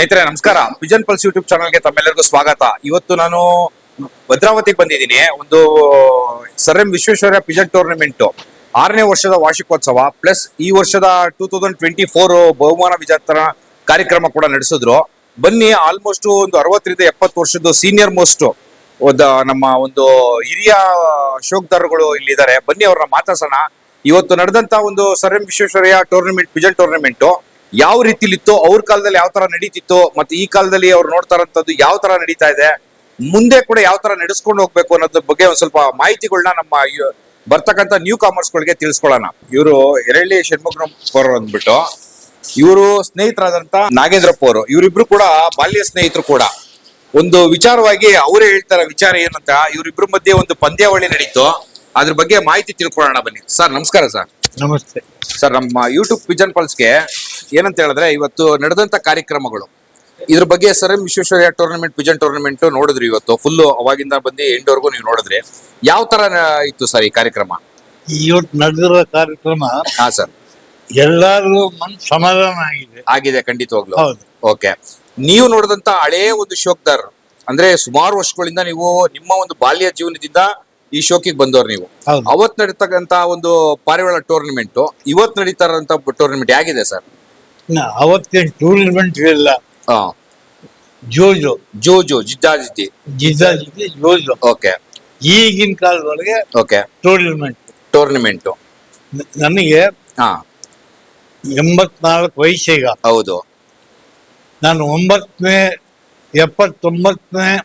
ಸ್ನೇಹಿತರೆ, ನಮಸ್ಕಾರ. Pigeon pulse YouTube ಚಾನಲ್ಗೆ ತಮ್ಮೆಲ್ಲರಿಗೂ ಸ್ವಾಗತ. ಇವತ್ತು ನಾನು ಭದ್ರಾವತಿಗೆ ಬಂದಿದ್ದೀನಿ. ಒಂದು sir M Visvesvaraya pigeon tournament ಆರನೇ ವರ್ಷದ ವಾರ್ಷಿಕೋತ್ಸವ ಪ್ಲಸ್ ಈ ವರ್ಷದ ಟೂ ತೌಸಂಡ್ ಟ್ವೆಂಟಿ ಫೋರ್ ಬಹುಮಾನ ವಿಜೇತರ ಕಾರ್ಯಕ್ರಮ ಕೂಡ ನಡೆಸಿದ್ರು. ಬನ್ನಿ ಆಲ್ಮೋಸ್ಟ್ ಒಂದು ಅರವತ್ತರಿಂದ ಎಪ್ಪತ್ತು ವರ್ಷದ ಸೀನಿಯರ್ ಮೋಸ್ಟ್ ನಮ್ಮ ಒಂದು ಹಿರಿಯ ಶೋಕ್ದಾರರುಗಳು ಇಲ್ಲಿದ್ದಾರೆ. ಬನ್ನಿ, ಅವ್ರನ್ನ ಮಾತಾಡ್ಸೋಣ. ಇವತ್ತು ನಡೆದಂತ ಒಂದು sir M Visvesvaraya tournament pigeon tournament ಯಾವ ರೀತಿಲಿತ್ತು ಅವ್ರ ಕಾಲದಲ್ಲಿ ಯಾವ ತರ ನಡೀತಿತ್ತು ಮತ್ತೆ ಈ ಕಾಲದಲ್ಲಿ ಅವ್ರು ನೋಡ್ತಾರಂತದ್ದು ಯಾವ ತರ ನಡೀತಾ ಇದೆ ಮುಂದೆ ಕೂಡ ಯಾವ ತರ ನಡೆಸ್ಕೊಂಡು ಹೋಗ್ಬೇಕು ಅನ್ನೋದ್ರ ಬಗ್ಗೆ ಒಂದ್ ಸ್ವಲ್ಪ ಮಾಹಿತಿಗಳನ್ನ ನಮ್ಮ ಬರ್ತಕ್ಕಂಥ ನ್ಯೂ ಕಾಮರ್ಸ್ ಗಳಿಗೆ ತಿಳಿಸ್ಕೊಳ್ಳೋಣ. ಇವರು ಎರಳ್ಳಿ ಷಣ್ಮುಖರಪ್ಪ ಪೋರ್ ಅಂದ್ಬಿಟ್ಟು ಇವರು ಸ್ನೇಹಿತರಾದಂತ ನಾಗೇಂದ್ರಪ್ಪ ಅವರು ಇವರಿಬ್ರು ಕೂಡ ಬಾಲ್ಯ ಸ್ನೇಹಿತರು ಕೂಡ. ಒಂದು ವಿಚಾರವಾಗಿ ಅವರೇ ಹೇಳ್ತಾರೆ ವಿಚಾರ ಏನಂತ ಇವರಿಬ್ರು ಮಧ್ಯೆ ಒಂದು ಪಂದ್ಯಾವಳಿ ನಡೀತು. ಅದ್ರ ಬಗ್ಗೆ ಮಾಹಿತಿ ತಿಳ್ಕೊಳ್ಳೋಣ ಬನ್ನಿ. ಸರ್ ನಮಸ್ಕಾರ ಸರ್. ನಮಸ್ತೆ. ಸರ್ ನಮ್ಮ ಯೂಟ್ಯೂಬ್ ಪಿಜನ್ ಪಲ್ಸ್ಗೆ ಏನಂತ ಹೇಳಿದ್ರೆ ಇವತ್ತು ನಡೆದಂತ ಕಾರ್ಯಕ್ರಮಗಳು. ಇದ್ರ ಬಗ್ಗೆ sir M Visvesvaraya tournament pigeon tournament ನೋಡಿದ್ರಿ ಇವತ್ತು. ಫುಲ್ ಅವಾಗಿಂದ ಬಂದು ಎಂಡ್ವರೆಗೂ ನೀವು ನೋಡಿದ್ರಿ. ಯಾವ ತರ ಇತ್ತು ಸರ್ ಈ ಕಾರ್ಯಕ್ರಮ? ಇವತ್ತು ನಡೆದಿರೋ ಕಾರ್ಯಕ್ರಮ ಹಾ ಸರ್. ಎಲ್ಲಾರು ಮನ್ ಸಮಾಧಾನ ಆಗಿದೆ. ಆಗಿದೆ ಖಂಡಿತವಾಗ್ಲು. ಹೌದು. ಓಕೆ. ನೀವು ನೋಡಿದಂತ ಹಳೇ ಒಂದು ಶೋಕ್ದಾರ್ ಅಂದ್ರೆ ಸುಮಾರು ವರ್ಷಗಳಿಂದ ನೀವು ನಿಮ್ಮ ಒಂದು ಬಾಲ್ಯ ಜೀವನದಿಂದ ಈ ಶೋಕಿಗೆ ಬಂದವ್ರು ನೀವು. ಹೌದು. ಅವತ್ ನಡೀತಕ್ಕಂತ ಒಂದು ಪಾರಿವಾಳ ಟೂರ್ನಮೆಂಟ್ ಇವತ್ ನಡೀತಾ ಇರೋಂತ ಟೂರ್ನಮೆಂಟ್ ಹೇಗಿದೆ ಸರ್? ಅವತ್ತಿನ ಟೂರ್ನಮೆಂಟ್ ಇಲ್ಲ ಹಾ. ಜೋಜೋ. ಜೋ ಜೋ ಜಿದ್ದಾಜಿದ್ದಿ. ಜಿದ್ದಾಜಿದ್ದಿ ಜೋಜು. ಓಕೆ ಈಗಿನ ಕಾಲದೊಳಗೆ ಓಕೆ ಟೂರ್ನಮೆಂಟ್ ಟೂರ್ನಮೆಂಟ್ ನನಗೆ ಹಾ. ಎಂಬತ್ನಾಲ್ಕು ವಯಸ್ಸೀಗ ಹೌದು. ನಾನು ಒಂಬತ್ತನೇ ಎಪ್ಪತ್ತೊಂಬತ್ತನೇ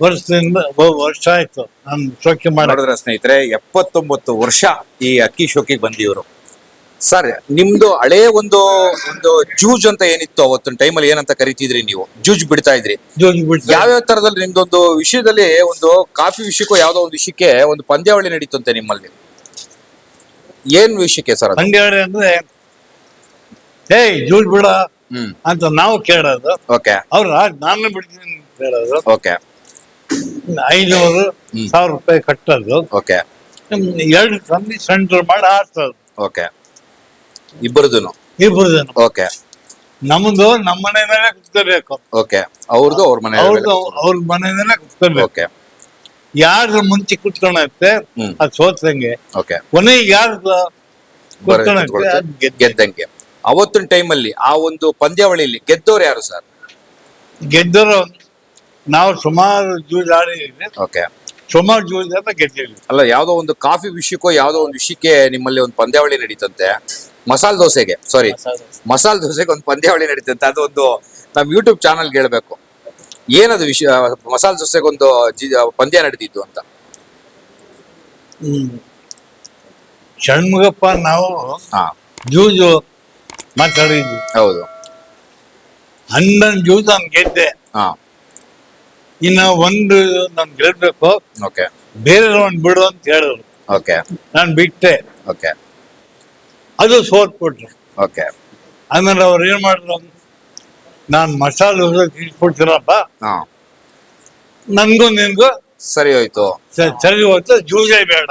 ವರ್ಷದಿಂದ ವರ್ಷ ಆಯ್ತು. ನಾನು ಶೋಕಿ ಮಾಡಿದ್ರೆ ಸ್ನೇಹಿತರೆ ಎಪ್ಪತ್ತೊಂಬತ್ತು ವರ್ಷ ಈ ಅಕ್ಕಿ ಶೋಕಿಗೆ ಬಂದಿವರು. ಸರ್ ನಿಮ್ದು ಹಳೆ ಒಂದು ಒಂದು ಜೂಜ್ ಅಂತ ಏನಿತ್ತು ಅವತ್ತಿನ ಟೈಮಲ್ಲಿ ಏನಂತ ಕರಿತಿದ್ರಿ ನೀವು? ಜೂಜ್ ಬಿಡ್ತಾ ಇದ್ರಿ. ಯಾವ ಯಾವ ಯಾವ್ಯಾವ ತರದಲ್ಲಿ ನಿಮ್ದೊಂದು ವಿಷಯದಲ್ಲಿ ಒಂದು ಕಾಫಿ ವಿಷಯಕ್ಕೂ ಯಾವ್ದೋ ಒಂದು ವಿಷಯಕ್ಕೆ ಒಂದು ಪಂದ್ಯಾವಳಿ ನಡೀತಂತೆ ನಿಮ್ಮಲ್ಲಿ? ಏನ್ ವಿಷಯಕ್ಕೆ ಸರ್ ಪಂದ್ಯಾವಳಿ ಅಂದ್ರೆ ಏಯ್ ಜೂಜ್ ಬಿಡ ಅಂತ ನಾವು ಕೇಳೋದು. ಓಕೆ. ಅವ್ರ ನಾನು ಬಿಡ್ತೀನಿ ಕೇಳೋದು. ಓಕೆ. ಐನೂರು. ಸಾವಿರ ರೂಪಾಯಿ ಕಟ್ಟೋದು. ಓಕೆ. ಎರಡು ಸಂಧಿ ಸೆಂಟರ್ ಮಾಡಿ ಆಡ್ಸೋದು. ಓಕೆ. ಇಬ್ಬರದೂನು? ಇಬ್ಬರದೂನು. ಓಕೆ ನಮ್ದು ನಮ್ಮ ಮನೆಯಲ್ಲೇ ಕುತ್ಕೋಬೇಕು ಓಕೆ ಅವ್ರದ್ದು ಅವ್ರ ಮನೆ ಅವ್ರದ್ದು ಅವ್ರ ಮನೆಯಲ್ಲೇ ಕುತ್ಕೋಬೇಕು ಓಕೆ ಯಾರ್ದು ಮುಂಚೆ ಕುತ್ಕೊಳತ್ತೆ ಹ್ಮ್. ಅದು ಸೋತಂಗೆ ಓಕೆ ಕೊನೆಗೆ ಯಾರ್ದು ಕುತ್ಕೊಳತ್ತೆ ಅದ್ ಗೆದ್ದ ಗೆದ್ದಂಗೆ. ಅವತ್ತಿನ ಟೈಮಲ್ಲಿ ಆ ಒಂದು ಪಂದ್ಯಾವಳಿಯಲ್ಲಿ ಗೆದ್ದವ್ರು ಯಾರು ಸರ್? ಗೆದ್ದರು ನಾವು ಸುಮಾರು ಜೂಜ್ ಆಡಿದ್ದೀವಿ ಓಕೆ ಸುಮಾರು ಜೂಜ್ ಅಂತ ಗೆದ್ದಿಲ್ಲ ಅಲ್ಲ ಯಾವ್ದೋ ಒಂದು ಕಾಫಿ ವಿಷಯಕ್ಕೋ ಯಾವ್ದೋ ಒಂದು ವಿಷಯಕ್ಕೆ ನಿಮ್ಮಲ್ಲಿ ಒಂದು ಪಂದ್ಯಾವಳಿ ನಡೀತಂತೆ. ಮಸಾಲ ದೋಸೆಗೆ ಸಾರಿ ಮಸಾಲ ದೋಸೆಗೆ ಒಂದು ಪಂದ್ಯಾವಳಿ ನಡೀತಂತೆ ಅದು ಒಂದು ನಮ್ ಯೂಟ್ಯೂಬ್ ಚಾನಲ್ ಹೇಳ್ಬೇಕು. ಏನದು ವಿಷಯ ಮಸಾಲ ದೋಸೆಗೆ ಒಂದು ಪಂದ್ಯ ನಡೆದಿದ್ದು ಅಂತ? ಹ್ಮ್. ಷಣ್ಮುಗಪ್ಪ ನಾವು ಹಾ. ಜೂಜು ಮಾತಾಡಿದ್ವಿ. ಹೌದು. ಹನ್ನೊಂದು ಜೂಜ್ ನಾನು ಗೆದ್ದೆ. ಇನ್ನು ಇನ್ನ ಒಂದು ನಾನು ಗೆಲ್ಬೇಕು. ಓಕೆ ಬೇರೆ ಒಂದು ಬಿಡು ಅಂತ ಹೇಳಿದ್ರು. ಓಕೆ ನಾನು ಬಿಟ್ಟೆ. ಓಕೆ ಅದು ಸೋತ್ಬಿಟ್ರೆ ಓಕೆ. ಆಮೇಲೆ ಅವ್ರು ಏನ್ ಮಾಡಿದ್ರು? ನಾನು ಮಸಾಲೆ ದೋಸೆ ತಿನ್ಸ್ಬಿಡ್ತೀರಪ್ಪ ಹಾ. ನನ್ಗೂ ನಿನ್ಗೂ ಸರಿ ಹೋಯ್ತು. ಸ- ಸರಿ ಹೋಯ್ತು. ಜೂಜೇ ಬೇಡ.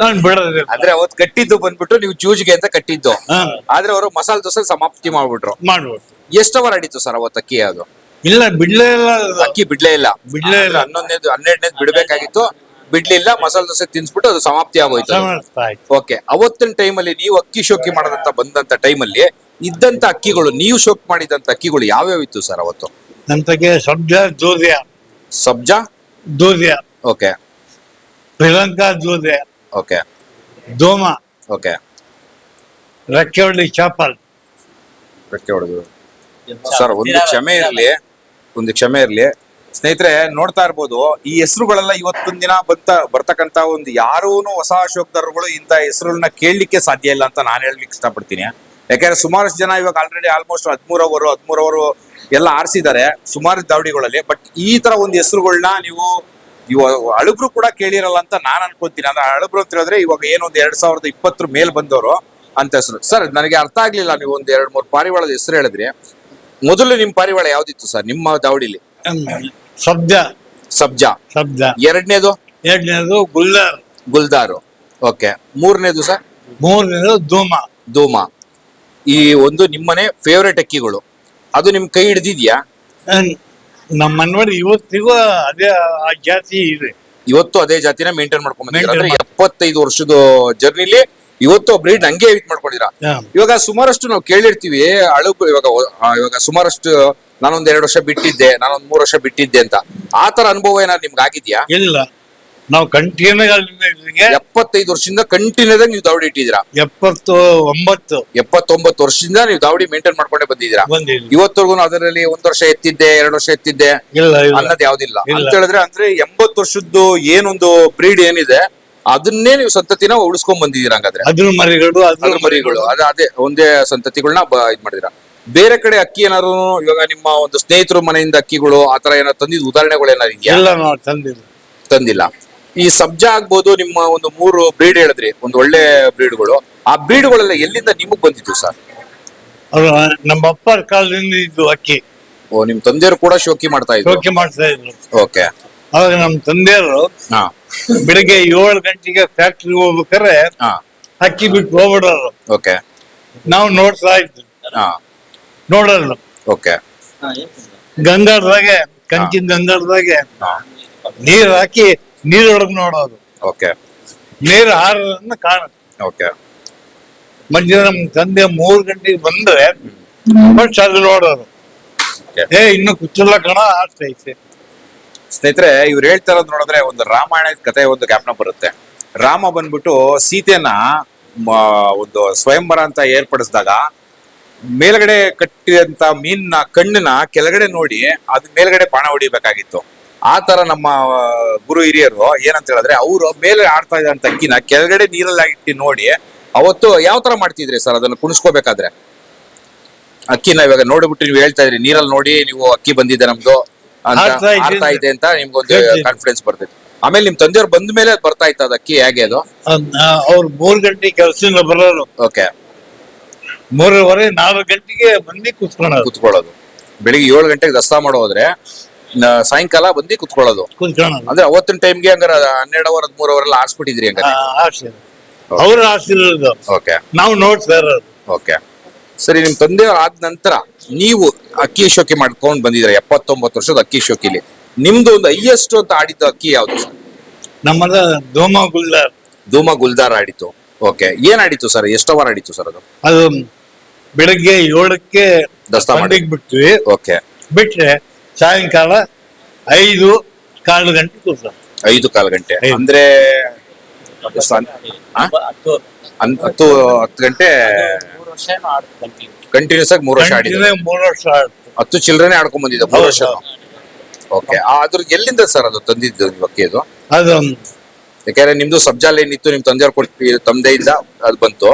ನಾನು ಬಿಡೋದಿಲ್ಲ. ಅಂದ್ರೆ ಅವತ್ ಕಟ್ಟಿದ್ದು ಬಂದ್ಬಿಟ್ಟು ನೀವು ಜೂಜ್ಗೆ ಅಂತ ಕಟ್ಟಿದ್ದು. ಹಾ, ಆದ್ರೆ ಅವರು ಮಸಾಲ ದೋಸೆ ಸಮಾಪ್ತಿ ಮಾಡ್ಬಿಟ್ರು. ಮಾಡ್ಬಿಟ್ಟು ಎಷ್ಟು ಅವರ್ ಆಡಿತ್ತು ಸರ್ ಅವತ್ತು ಅಕ್ಕಿ ಅದು? ಇಲ್ಲ ಬಿಡ್ಲೇ ಇಲ್ಲ ಅದು. ಅಕ್ಕಿ ಬಿಡ್ಲೇ ಇಲ್ಲ. ಬಿಡ್ಲೇ ಇಲ್ಲ. ಹನ್ನೊಂದನೇದು ಹನ್ನೆರಡನೇದು ಬಿಡ್ಬೇಕಾಗಿತ್ತು. ಬಿಡ್ಲಿಲ್ಲ ಮಸಾಲೆ ದೋಸೆ ತಿನ್ಸ್ಬಿಟ್ಟು ಅದು ಸಮಾಪ್ತಿ ಆಗೋಯ್ತು ಓಕೆ ಅವತ್ತಿನ ಟೈಮಲ್ಲಿ ನೀವು ಅಕ್ಕಿ ಶೋಕಿ ಮಾಡದಂತ ಬಂದಂತ ಟೈಮಲ್ಲಿ ಇದ್ದಂತ ಅಕ್ಕಿಗಳು ನೀವು ಶೋಕ್ ಮಾಡಿದಂತ ಅಕ್ಕಿಗಳು ಯಾವ್ಯಾವ ಇತ್ತು ಸರ್ ಅವತ್ತು? ನಂತಕ್ಕೆ ಸಬ್ಜಾ ದೂರ್ಯ ಸಬ್ಜಾ? ದೂರ್ಯ ಓಕೆ ಶ್ರೀಲಂಕಾ ದೂರ್ಯ ಓಕೆ ದೋಮ ಓಕೆ ರಕ್ಕೆವಳ್ಳಿ ಚಾಪಲ್. ರೆಕ್ಕೆ ಹೊಡೆದು ಸರ್ ಒಂದು ಕ್ಷಮೆ ಇರ್ಲಿ ಒಂದು ಕ್ಷಮೆ ಇರ್ಲಿ. ಸ್ನೇಹಿತರೆ, ನೋಡ್ತಾ ಇರ್ಬೋದು, ಈ ಹೆಸರುಗಳೆಲ್ಲ ಇವತ್ತೊಂದ್ ದಿನ ಬಂತ, ಬರ್ತಕ್ಕಂತ ಒಂದು ಯಾರೂ ಹೊಸ ಅಶೋಕ್ದಾರಗಳು ಇಂಥ ಹೆಸರುಗಳನ್ನ ಕೇಳಲಿಕ್ಕೆ ಸಾಧ್ಯ ಇಲ್ಲ ಅಂತ ನಾನು ಹೇಳಲಿಕ್ಕೆ ಇಷ್ಟಪಡ್ತೀನಿ. ಯಾಕಂದ್ರೆ ಸುಮಾರಷ್ಟು ಜನ ಇವಾಗ ಆಲ್ರೆಡಿ ಆಲ್ಮೋಸ್ಟ್ ಹದಿಮೂರು ಅವರು ಹದಿಮೂರು ಅವರು ಎಲ್ಲ ಆರಿಸಿದ್ದಾರೆ, ಸುಮಾರು ದಾವಡಿಗಳಲ್ಲಿ. ಬಟ್ ಈ ತರ ಒಂದು ಹೆಸರುಗಳನ್ನ ನೀವು, ಇವ, ಅಳುಬ್ರು ಕೂಡ ಕೇಳಿರಲ್ಲ ಅಂತ ನಾನು ಅನ್ಕೊಂತೀನಿ. ಅಂದ್ರೆ ಅಳುಬ್ರು ಅಂತ ಹೇಳಿದ್ರೆ ಇವಾಗ ಏನೊಂದು ಎರಡ್ ಸಾವಿರದ ಇಪ್ಪತ್ತರ ಮೇಲೆ ಬಂದವರು ಅಂತ ಹೆಸರು. ಸರ್ ನನಗೆ ಅರ್ಥ ಆಗ್ಲಿಲ್ಲ ನೀವು ಒಂದ್ ಎರಡ್ ಮೂರು ಪಾರಿವಾಳದ ಹೆಸರು ಹೇಳಿದ್ರಿ. ಮೊದಲು ನಿಮ್ ಪಾರಿವಾಳ ಯಾವ್ದಿತ್ತು ಸರ್ ನಿಮ್ಮ ದಾವಡಿಲಿ. ಶಬ್ದ. ಸಬ್ಜಾ ಶಬ್ದ. ಎರಡನೇದು? ಎರಡನೇದು ಗುಲ್ದಾರ್. ಗುಲ್ದಾರು. ಓಕೆ. ಮೂರನೇದು ಸರ್? ಮೂರನೇದು ಧೂಮ. ಧೂಮ. ಈ ಒಂದು ನಿಮ್ಮನೆ ಫೇವ್ರೆಟ್ ಅಕ್ಕಿಗಳು. ಅದು ನಿಮ್ ಕೈ ಹಿಡ್ದಿದ್ಯಾ? ನಮ್ಮ ಇವತ್ತಿಗೂ ಅದೇ ಆ ಜಾತಿ ಇದೆ. ಇವತ್ತು ಅದೇ ಜಾತಿನ ಮೇಂಟೈನ್ ಮಾಡ್ಕೊಂಡ್ರೆ ಎಪ್ಪತ್ತೈದು ವರ್ಷದ ಜರ್ನಿಲಿ ಇವತ್ತು ಬ್ರೀಡ್ ಹಂಗೆ ಇದ್ ಮಾಡ್ಕೊಂಡಿರಾ. ಇವಾಗ ಸುಮಾರಷ್ಟು ನಾವು ಕೇಳಿರ್ತೀವಿ ಅಳು ಇವಾಗ ಇವಾಗ ಸುಮಾರಷ್ಟು ನಾನೊಂದ್ ಎರಡು ವರ್ಷ ಬಿಟ್ಟಿದ್ದೆ ನಾನೊಂದ್ ಮೂರು ವರ್ಷ ಬಿಟ್ಟಿದ್ದೆ ಅಂತ. ಆ ತರ ಅನುಭವ ಏನಾದ್ರು ನಿಮ್ಗೆ ಆಗಿದ್ಯಾ ಇಲ್ಲ. ನಾವು ಕಂಟಿನ್ಯೂ ಎಪ್ಪತ್ತೈದು ವರ್ಷದಿಂದ ಕಂಟಿನ್ಯೂ ಆಗಿ ನೀವು ದಾವಡಿ ಇಟ್ಟಿದ್ದೀರಾ? ಎಪ್ಪತ್ತು ಒಂಬತ್ತು. ಎಪ್ಪತ್ತೊಂಬತ್ತು ವರ್ಷದಿಂದ ನೀವು ದಾವಡಿ ಮೇಂಟೈನ್ ಮಾಡ್ಕೊಂಡೇ ಬಂದಿದ್ದೀರಾ? ಬಂದಿಲ್ಲ. ಇವತ್ತರೆಗೂ ಅದರಲ್ಲಿ ಒಂದ್ ವರ್ಷ ಎತ್ತಿದ್ದೆ ಎರಡು ವರ್ಷ ಎತ್ತಿದ್ದೆ ಅನ್ನೋದು ಯಾವ್ದಿಲ್ಲ. ಅಂತ ಹೇಳಿದ್ರೆ ಅಂದ್ರೆ ಎಂಬತ್ತು ವರ್ಷದ್ದು ಏನೊಂದು ಬ್ರೀಡ್ ಏನಿದೆ ಅದನ್ನೇ ನೀವು ಸಂತತಿನ ಉಳಿಸ್ಕೊಂಡ್ ಬಂದಿದ್ದೀರಾ ಹಂಗಾದ್ರೆ? ಅದ್ರ ಮರಿಗಳು ಅದ್ರ ಮರಿಗಳು. ಅದ ಒಂದೇ ಸಂತತಿಗಳನ್ನ ಇದ್ ಮಾಡಿದಿರ ಬೇರೆ ಕಡೆ ಅಕ್ಕಿ ಏನಾದ್ರು ಇವಾಗ ನಿಮ್ಮ ಒಂದು ಸ್ನೇಹಿತರು ಮನೆಯಿಂದ ಅಕ್ಕಿಗಳು ಆತರ ಏನಾದ್ರು ತಂದಿದ್ ಉದಾಹರಣೆಗಳು ಏನಾದ್ರು ಇದೆಯಾ? ಎಲ್ಲ ನಾವು ತಂದಿಲ್ಲ. ತಂದಿಲ್ಲ. ಈ ಸಬ್ಜಾ ಆಗ್ಬೋದು ನಿಮ್ಮ ಒಂದು ಮೂರು ಬ್ರೀಡ್ ಹೇಳಿದ್ರಿ ಒಂದು ಒಳ್ಳೆ ಬ್ರೀಡ್ಗಳು ಆ ಬ್ರೀಡ್ಗಳೆಲ್ಲ ಎಲ್ಲಿಂದ ನಿಮಗ್ ಬಂದಿತ್ತು ಸರ್? ಅವ್ರು ನಮ್ಮ ಅಪ್ಪರ ಕಾಲದಿಂದ ಇದ್ದು ಅಕ್ಕಿ. ಓ ನಿಮ್ ತಂದೆಯವರು ಕೂಡ ಶೋಕಿ ಮಾಡ್ತಾ ಇದ್ರು? ಶೋಕಿ ಮಾಡ್ತಾ ಇದ್ರು. ಓಕೆ. ಅವಾಗ ನಮ್ಮ ತಂದೆಯವರು ಹಾ. ಬೆಳಿಗ್ಗೆ ಏಳು ಗಂಟೆಗೆ ಫ್ಯಾಕ್ಟ್ರಿ ಹೋಗ್ಬೇಕಾದ್ರೆ ಹಾ. ಅಕ್ಕಿ ಬಿಟ್ಟು ಹೋಗ್ಬಿಡೋರು. ಓಕೆ. ನಾವು ನೋಡ್ತಾ ಇದ್ವಿ. ಹಾ. ನೋಡಲ್ಲ ಓಕೆ. ಗಂಗಾಡ್ದಾಗೆ ಕಂಚಿನ ಗಂಗಾಡ್ದಾಗೆ ನೀರ್ ಹಾಕಿ ನೀರೊಳಗೆ ನೋಡೋದು. ಓಕೆ. ನೀರು ಹಾರೋದನ್ನ ಕಾಣ. ಓಕೆ. ಮಧ್ಯಾಹ್ನ ನಮ್ಮ ತಂದೆ ಮೂರ್ ಗಂಟೆಗೆ ಬಂದ್ರೆ ಬಟ್ ಅಲ್ಲಿ ನೋಡೋದು. ಏ ಇನ್ನು ಕುಚ್ಚಲ್ಲ ಕಣ ಆಗ್ತೈತೆ ಸ್ನೇಹಿತರೆ. ಇವ್ರು ಹೇಳ್ತಾ ಇರೋದು ನೋಡಿದ್ರೆ ಒಂದು ರಾಮಾಯಣದ ಕಥೆ ಒಂದು ಜ್ಞಾಪನ ಬರುತ್ತೆ. ರಾಮ ಬಂದ್ಬಿಟ್ಟು ಸೀತೆನ ಮ- ಒಂದು ಸ್ವಯಂವರ ಅಂತ ಏರ್ಪಡಿಸಿದಾಗ ಮೇಲ್ಗಡೆ ಕಟ್ಟಿದಂತ ಮೀನ್ನ ಕಣ್ಣನ್ನ ಕೆಳಗಡೆ ನೋಡಿ ಅದ್ ಮೇಲ್ಗಡೆ ಬಾಣ ಹೊಡಿಬೇಕಾಗಿತ್ತು. ಆ ತರ ನಮ್ಮ ಗುರು ಹಿರಿಯರು ಏನಂತ ಹೇಳಿದ್ರೆ ಅವರು ಮೇಲೆ ಆಡ್ತಾ ಇದ್ದಂತ ಅಕ್ಕಿನ ಕೆಳಗಡೆ ನೀರಲ್ಲಿ ಇಟ್ಟು ನೋಡಿ ಅವತ್ತು ಯಾವ ತರ ಮಾಡ್ತಿದ್ರಿ ಸರ್ ಅದನ್ನ ಕುಣಿಸ್ಕೋಬೇಕಾದ್ರೆ? ಅಕ್ಕಿನ ಇವಾಗ ನೋಡ್ಬಿಟ್ಟು ನೀವು ಹೇಳ್ತಾ ಇದ್ರಿ ನೀರಲ್ಲಿ ನೋಡಿ ನೀವು ಅಕ್ಕಿ ಬಂದಿದೆ ನಮ್ದು ಅಂತ ಆಡ್ತಾ ಇದೆ ಅಂತ ನಿಮ್ಗೊಂದು. ಕಾನ್ಫಿಡೆನ್ಸ್ ಬರ್ತೈತೆ. ಆಮೇಲೆ ನಿಮ್ ತಂದೆಯವ್ರು ಬಂದ ಮೇಲೆ ಬರ್ತಾ ಇತ್ತು ಅದ್ ಅಕ್ಕಿ ಹೇಗೆ ಅದು? ಅವ್ರು ಮೂರ್ ಗಂಟೆ ಕೆಲಸದಿಂದ ಬರೋರು. ಓಕೆ ಮೂರುವರೆ ನಾಲ್ಕು ಗಂಟೆಗೆ ಬಂದು ಕುತ್ಕೊಳ್ಳೋದು. ಕುತ್ಕೊಳ್ಳೋದು. ಬೆಳಿಗ್ಗೆ ಏಳು ಗಂಟೆಗೆ ದಸ್ತಾ ಮಾಡೋದ್ರೆ ನ- ಸಾಯಂಕಾಲ ಬಂದು ಕುತ್ಕೊಳ್ಳೋದು. ಕುತ್ಕೊಳ್ಳೋದು. ಅಂದ್ರೆ ಅವತ್ತಿನ ಟೈಮ್ಗೆ ಹಂಗಾರ ಹನ್ನೆರಡು ಅವರ್ ಹದಿಮೂರು ಅವರ್ ಎಲ್ಲ ಆಡ್ಸ್ಬಿಟ್ಟಿದ್ರಿ ಹಂಗಾರೆ. ಆಸೆ ಅವ್ರ ಇರೋದು ಓಕೆ ನಾವು ನೋಡ್ತಾ ಇರೋದು ಓಕೆ ಸರಿ ನಿಮ್ ತಂದೆ ಆದ ನಂತರ ನೀವು ಅಕ್ಕಿ ಶೋಕಿ ಮಾಡ್ಕೊಂಡ್ ಬಂದಿದ್ರ ಎಪ್ಪತ್ತೊಂಬತ್ತು ವರ್ಷದ ಅಕ್ಕಿ ಶೋಕಿಲಿ. ನಿಮ್ದು ಒಂದು ಹೈಯೆಸ್ಟ್ ಅಂತ ಆಡಿದ್ದು ಅಕ್ಕಿ ಯಾವ್ದು ಸರ್? ನಮ್ಮದ ಧೂಮ ಗುಲ್ದಾರ್. ಧೂಮ ಗುಲ್ದಾರ್ ಆಡಿತು ಓಕೆ ಏನ್ ಆಡಿತು ಸರ್? ಎಷ್ಟು ಅವರ್ ಆಡಿತು ಸರ್ ಅದು? ಅದು ಬೆಳಗ್ಗೆ ಏಳಕ್ಕೆ ದಸ್ತಾ ಮಾಡಿ. ಮಂದಿಗೆ ಬಿಟ್ವಿ. ಓಕೆ. ಬಿಟ್ರೆ ಸಾಯಂಕಾಲ ಐದು ಕಾಲು ಗಂಟೆ ಕೂರ್ತಾರೆ ಐದು ಕಾಲು ಗಂಟೆ. ಐದು. ಅಂದ್ರೆ ಎಷ್ಟು ಅನ್- ಆ? ಅನ್- ಹತ್ತು ಹತ್ತು ಗಂಟೆ ಕಂಟಿನ್ಯೂಸ್ ಆಗಿ ಮೂರು ವರ್ಷ ಆಡಿದ್ರು ಮೂರು ವರ್ಷ ಆಡ್ತು. ಹತ್ತು ಚಿಲ್ಡ್ರನೇ ಆಡ್ಕೊಂಡ್ ಬಂದಿದ್ದ ಮೂರು ವರ್ಷ ಓಕೆ ಅದ್ರ ಎಲ್ಲಿಂದ ಸರ್ ಅದು ತಂದಿದ್ದು ನೀವು ಅಕ್ಕಿ ಅದು ಅದು ಯಾಕಂದ್ರೆ ನಿಮ್ದು ಸಬ್ಜಾಲ್ ಏನಿತ್ತು ನಿಮ್ ತಂದೆಯವ್ರು ಕೊಟ್ಟು ತಂದೆಯಿಂದ ಅದು ಬಂತು.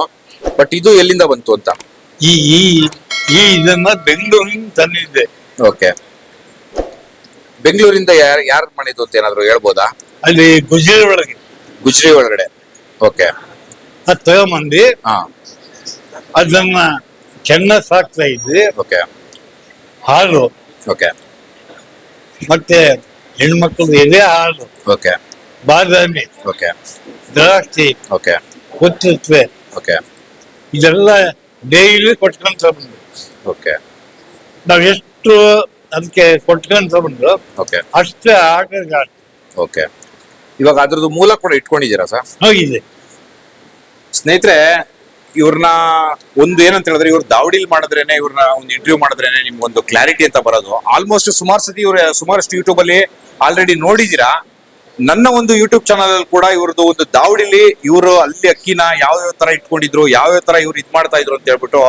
ಬಟ್ ಇದು ಎಲ್ಲಿಂದ ಬಂತು ಅಂತ? ಈ ಈ ಈ ಇದನ್ನ ಬೆಂಗಳೂರಿನ ತಂದಿದ್ದೆ. ಓಕೆ ಬೆಂಗಳೂರಿಂದ ಯಾರು ಯಾರು ಮಾಡಿದ್ದು ಅಂತ ಏನಾದ್ರು ಹೇಳ್ಬೋದಾ? ಅಲ್ಲಿ ಗುಜರಿ ಒಳಗೆ. ಗುಜರಿ ಒಳಗಡೆ. ಓಕೆ ಅದು ತಗೊಂಬಂದು ಹಾ. ಅದನ್ನ ಚೆನ್ನ ಸಾಕ್ತಾ ಇದ್ವಿ. ಓಕೆ ಹಾಲು. ಓಕೆ ಮತ್ತೆ ಹೆಣ್ಮಕ್ಳು ಎದೆ ಹಾಲು. ಓಕೆ ಬಾದಾಮಿ. ಓಕೆ. ದ್ರಾಕ್ಷಿ. ಓಕೆ. ಕೊತ್ತುತ್ತವೆ ಓಕೆ. ಇದೆಲ್ಲ ಡೈಲಿ ಕೊಟ್ಕೊಂತ ಬಂದು ಓಕೆ. ನಾವು ಎಷ್ಟು ಅದಕ್ಕೆ ಕೊಟ್ಕೊಂತ ಬಂದು ಓಕೆ. ಅಷ್ಟೇ ಆಗ ಓಕೆ. ಇವಾಗ ಅದ್ರದ್ದು ಮೂಲ ಕೂಡ ಇಟ್ಕೊಂಡಿದ್ದೀರಾ ಸರ್? ಹೋಗಿದೆ. ಸ್ನೇಹಿತರೆ ಇವ್ರನ್ನ ಒಂದು ಏನಂತ ಹೇಳಿದ್ರೆ ಇವ್ರು ದಾವಡಿಲ್ ಮಾಡಿದ್ರೇನೆ ಇವ್ರನ್ನ ಒಂದು ಇಂಟರ್ವ್ಯೂ ಮಾಡಿದ್ರೇನೆ ನಿಮ್ಗೆ ಒಂದು ಕ್ಲಾರಿಟಿ ಅಂತ ಬರೋದು. ಆಲ್ಮೋಸ್ಟ್ ಸುಮಾರು ಸತಿ ಇವ್ರ ಸುಮಾರಷ್ಟು ಯೂಟ್ಯೂಬ್ ಅಲ್ಲಿ ಆಲ್ರೆಡಿ ನೋಡಿದೀರಾ ನನ್ನ ಒಂದು ಯೂಟ್ಯೂಬ್ ಚಾನಲ್ ಅಲ್ಲಿ ಕೂಡ ಇವ್ರದ್ದು ಒಂದು ದಾವಡಿಲಿ, ಇವರು ಅಲ್ಲಿ ಅಕ್ಕಿನ ಯಾವ ಯಾವ ತರ ಇಟ್ಕೊಂಡಿದ್ರು, ಯಾವ ತರ ಇವ್ರು ಇದ್ ಮಾಡ್ತಾ ಇದ್ರು ಅಂತ ಹೇಳ್ಬಿಟ್ಟು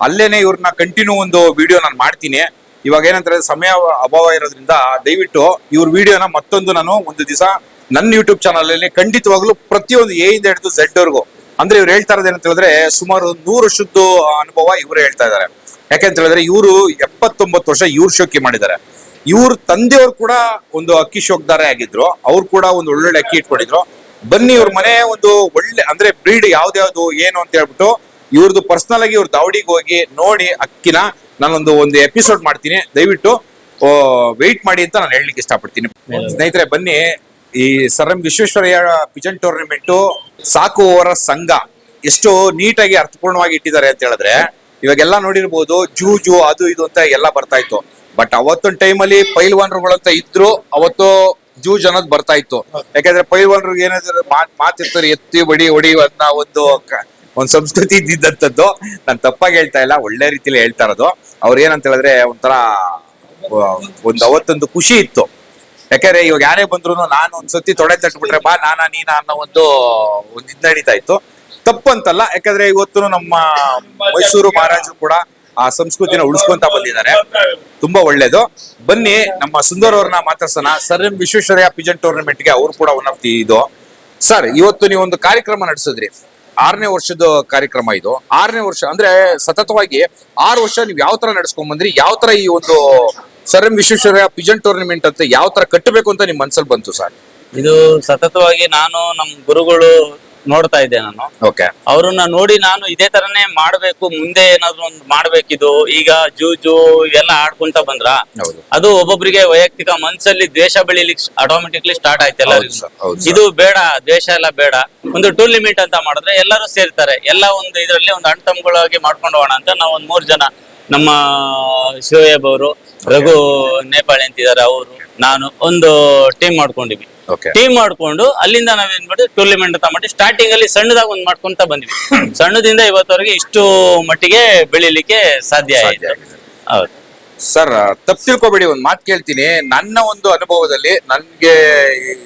ಅಲ್ಲೇನೆ ಇವ್ರನ್ನ ಕಂಟಿನ್ಯೂ ಒಂದು ವಿಡಿಯೋ ನಾನು ಮಾಡ್ತೀನಿ. ಇವಾಗ ಏನಂತಾರೆ ಸಮಯ ಅಭಾವ ಇರೋದ್ರಿಂದ ದಯವಿಟ್ಟು ಇವ್ರ ವಿಡಿಯೋನ ಮತ್ತೊಂದು ನಾನು ಒಂದು ದಿವಸ ನನ್ನ ಯೂಟ್ಯೂಬ್ ಚಾನಲ್ ಅಲ್ಲಿ ಖಂಡಿತವಾಗ್ಲೂ ಪ್ರತಿಯೊಂದು ಎ ಇಂದ ಹಿಡಿದು ಝೆಡ್ ವರ್ಗು. ಅಂದ್ರೆ ಇವ್ರು ಹೇಳ್ತಾ ಇರೋದು ಏನಂತ ಹೇಳಿದ್ರೆ ಸುಮಾರು ನೂರು ವರ್ಷದ್ದು ಅನುಭವ ಇವರು ಹೇಳ್ತಾ ಇದ್ದಾರೆ. ಯಾಕೆಂತ ಹೇಳಿದ್ರೆ ಇವರು ಎಪ್ಪತ್ತೊಂಬತ್ತು ವರ್ಷ ಇವ್ರು ಶೋಕಿ ಮಾಡಿದ್ದಾರೆ. ಇವ್ರ ತಂದೆಯವ್ರು ಕೂಡ ಒಂದು ಅಕ್ಕಿ ಶೋಕ್ದಾರ ಆಗಿದ್ರು. ಅವ್ರು ಕೂಡ ಒಂದು ಒಳ್ಳೊಳ್ಳೆ ಅಕ್ಕಿ ಇಟ್ಕೊಂಡಿದ್ರು. ಬನ್ನಿ, ಇವ್ರ ಮನೆ ಒಂದು ಒಳ್ಳೆ, ಅಂದ್ರೆ ಬ್ರೀಡ್ ಯಾವ್ದ್ಯಾವ್ದು, ಏನು ಅಂತ ಹೇಳ್ಬಿಟ್ಟು ಇವ್ರದ್ದು ಪರ್ಸನಲ್ ಆಗಿ ಇವ್ರ ದಾವಡಿಗೆ ಹೋಗಿ ನೋಡಿ ಅಕ್ಕಿನ ನಾನೊಂದು ಒಂದು ಎಪಿಸೋಡ್ ಮಾಡ್ತೀನಿ. ದಯವಿಟ್ಟು ವೆಯ್ಟ್ ಮಾಡಿ ಅಂತ ನಾನು ಹೇಳಲಿಕ್ಕೆ ಇಷ್ಟಪಡ್ತೀನಿ. ಸ್ನೇಹಿತರೆ, ಬನ್ನಿ, ಈ sir M Visvesvaraya pigeon tournament ಸಾಕುವವರ ಸಂಘ ಎಷ್ಟು ನೀಟಾಗಿ ಅರ್ಥಪೂರ್ಣವಾಗಿ ಇಟ್ಟಿದ್ದಾರೆ ಅಂತ ಹೇಳಿದ್ರೆ ಇವಾಗೆಲ್ಲ ನೋಡಿರ್ಬೋದು ಜೂಜು ಅದು, ಇದು ಅಂತ ಎಲ್ಲ ಬರ್ತಾ ಇತ್ತು. ಬಟ್ ಅವತ್ತೊಂದು ಟೈಮಲ್ಲಿ ಅಂತ ಇದ್ರು, ಅವತ್ತು ಜೂಜ್ ಅನ್ನೋದು ಬರ್ತಾ ಇತ್ತು. ಯಾಕಂದ್ರೆ ಪೈಲ್ವಾನ್ರಿಗೆ ಏನಾದ್ರು ಮಾತ್ ಮಾತಿರ್ತಾರೆ, ಎತ್ತಿ ಬಡಿ ಹೊಡಿ ಅನ್ನ ಒಂದು ಒಂದ್ ಸಂಸ್ಕೃತಿ ಇದ್ದಿದ್ದಂಥದ್ದು. ನಾನು ತಪ್ಪಾಗಿ ಹೇಳ್ತಾ ಇಲ್ಲ, ಒಳ್ಳೆ ರೀತಿಲಿ ಹೇಳ್ತಾ ಇರೋದು. ಅವ್ರು ಏನಂತ ಹೇಳಿದ್ರೆ ಒಂಥರ, ಒಂದು ಅವತ್ತೊಂದು ಖುಷಿ ಇತ್ತು. ಯಾಕಂದ್ರೆ ಇವಾಗ ಯಾರೇ ಬಂದ್ರು ನಾನು ಒಂದ್ ಸತಿ ತೊಡೆ ತಟ್ಬಿಟ್ರೆ ಬಾ, ನಾನಾ, ನೀನಾ ಅನ್ನೋ ಒಂದು ಒಂದು ಇದ್ ಇತ್ತು. ತಪ್ಪಂತಲ್ಲ, ಯಾಕಂದ್ರೆ ಇವತ್ತು ನಮ್ಮ ಮೈಸೂರು ಮಹಾರಾಜರು ಕೂಡ ಆ ಸಂಸ್ಕೃತಿನ ಉಳಿಸ್ಕೊಂತ ಬಂದಿದ್ದಾರೆ. ತುಂಬಾ ಒಳ್ಳೇದು. ಬನ್ನಿ, ನಮ್ಮ ಸುಂದರ್ ಅವ್ರನ್ನ ಮಾತಾಡ್ಸೋಣ. ಸರ್ ಎಂ ವಿಶ್ವೇಶ್ವರಯ್ಯ ಪಿಜನ್ ಟೂರ್ನಮೆಂಟ್ಗೆ ಅವ್ರು ಕೂಡ ಒನ್ ಆಫ್ ದಿ ಇದು. ಸರ್, ಇವತ್ತು ನೀವು ಒಂದು ಕಾರ್ಯಕ್ರಮ ನಡೆಸಿದ್ರಿ. ಆರನೇ ವರ್ಷದ ಕಾರ್ಯಕ್ರಮ ಇದು. ಆರನೇ ವರ್ಷ, ಅಂದ್ರೆ ಸತತವಾಗಿ ಆರು ವರ್ಷ ನೀವು ಯಾವ ತರ ನಡ್ಸ್ಕೊಂಡ್ ಬಂದ್ರಿ? ಯಾವ ತರ ಈ ಒಂದು sir M Visvesvaraya pigeon tournament ಅಂತ ಯಾವ ತರ ಕಟ್ಟಬೇಕು ಅಂತ ನಿಮ್ ಮನ್ಸಲ್ಲಿ ಬಂತು ಸರ್? ಇದು ಸತತವಾಗಿ ನಾನು, ನಮ್ ಗುರುಗಳು ನೋಡ್ತಾ ಇದ್ದೆ ನಾನು. ಓಕೆ ಅವ್ರನ್ನ ನೋಡಿ ನಾನು ಇದೇ ತರನೇ ಮಾಡ್ಬೇಕು ಮುಂದೆ ಏನಾದ್ರು ಒಂದು ಮಾಡ್ಬೇಕಿದು ಈಗ ಜೂಜು ಇವೆಲ್ಲ ಆಡ್ಕೊಂತ ಬಂದ್ರ ಅದು ಒಬ್ಬೊಬ್ಬರಿಗೆ ವೈಯಕ್ತಿಕ ಮನ್ಸಲ್ಲಿ ದ್ವೇಷ ಬೆಳಿಲಿಕ್ಕೆ ಆಟೋಮೆಟಿಕ್ಲಿ ಸ್ಟಾರ್ಟ್ ಆಯ್ತು ಎಲ್ಲರಿಗೂ. ಇದು ಬೇಡ ದ್ವೇಷ ಎಲ್ಲ ಬೇಡ. ಒಂದು ಟೂರ್ನಿಮೆಂಟ್ ಅಂತ ಮಾಡಿದ್ರೆ ಎಲ್ಲರೂ ಸೇರ್ತಾರೆ. ಎಲ್ಲ ಒಂದು ಇದರಲ್ಲಿ ಒಂದು ಅಣ್ಣ ತಮ್ಮಗಳಾಗಿ ಮಾಡ್ಕೊಂಡು ಹೋಗೋಣ ಅಂತ ನಾವು ಒಂದ್ ಮೂರ್ ಜನ. ನಮ್ಮ ಶಿವಯಬ್ ಅವರು ರಘು ನೇಪಾಳಿ ಅಂತಿದ್ದಾರೆ ಅವರು ನಾನು ಒಂದು ಟೀಮ್ ಮಾಡ್ಕೊಂಡಿವಿ. ಟೀಮ್ ಮಾಡ್ಕೊಂಡು ಅಲ್ಲಿಂದ ನಾವೇನ್ ಮಾಡಿ ಟೂರ್ನಿಮೆಂಟ್ ಅಂತ ಮಾಡಿ ಸ್ಟಾರ್ಟಿಂಗ್ ಅಲ್ಲಿ ಸಣ್ಣದಾಗ ಒಂದ್ ಮಾಡ್ಕೊಂತ ಬಂದ್ವಿ. ಸಣ್ಣದಿಂದ ಇವತ್ತವರೆಗೆ ಇಷ್ಟು ಮಟ್ಟಿಗೆ ಬೆಳಿಲಿಕ್ಕೆ ಸಾಧ್ಯ ಆಯ್ತು. ಆಗಿದೆ. ಹೌದು. ಸರ್ ತಪ್ ತಿಳ್ಕೊಬೇಡಿ ಒಂದು ಮಾತು ಕೇಳ್ತೀನಿ. ನನ್ನ ಒಂದು ಅನುಭವದಲ್ಲಿ ನನ್ಗೆ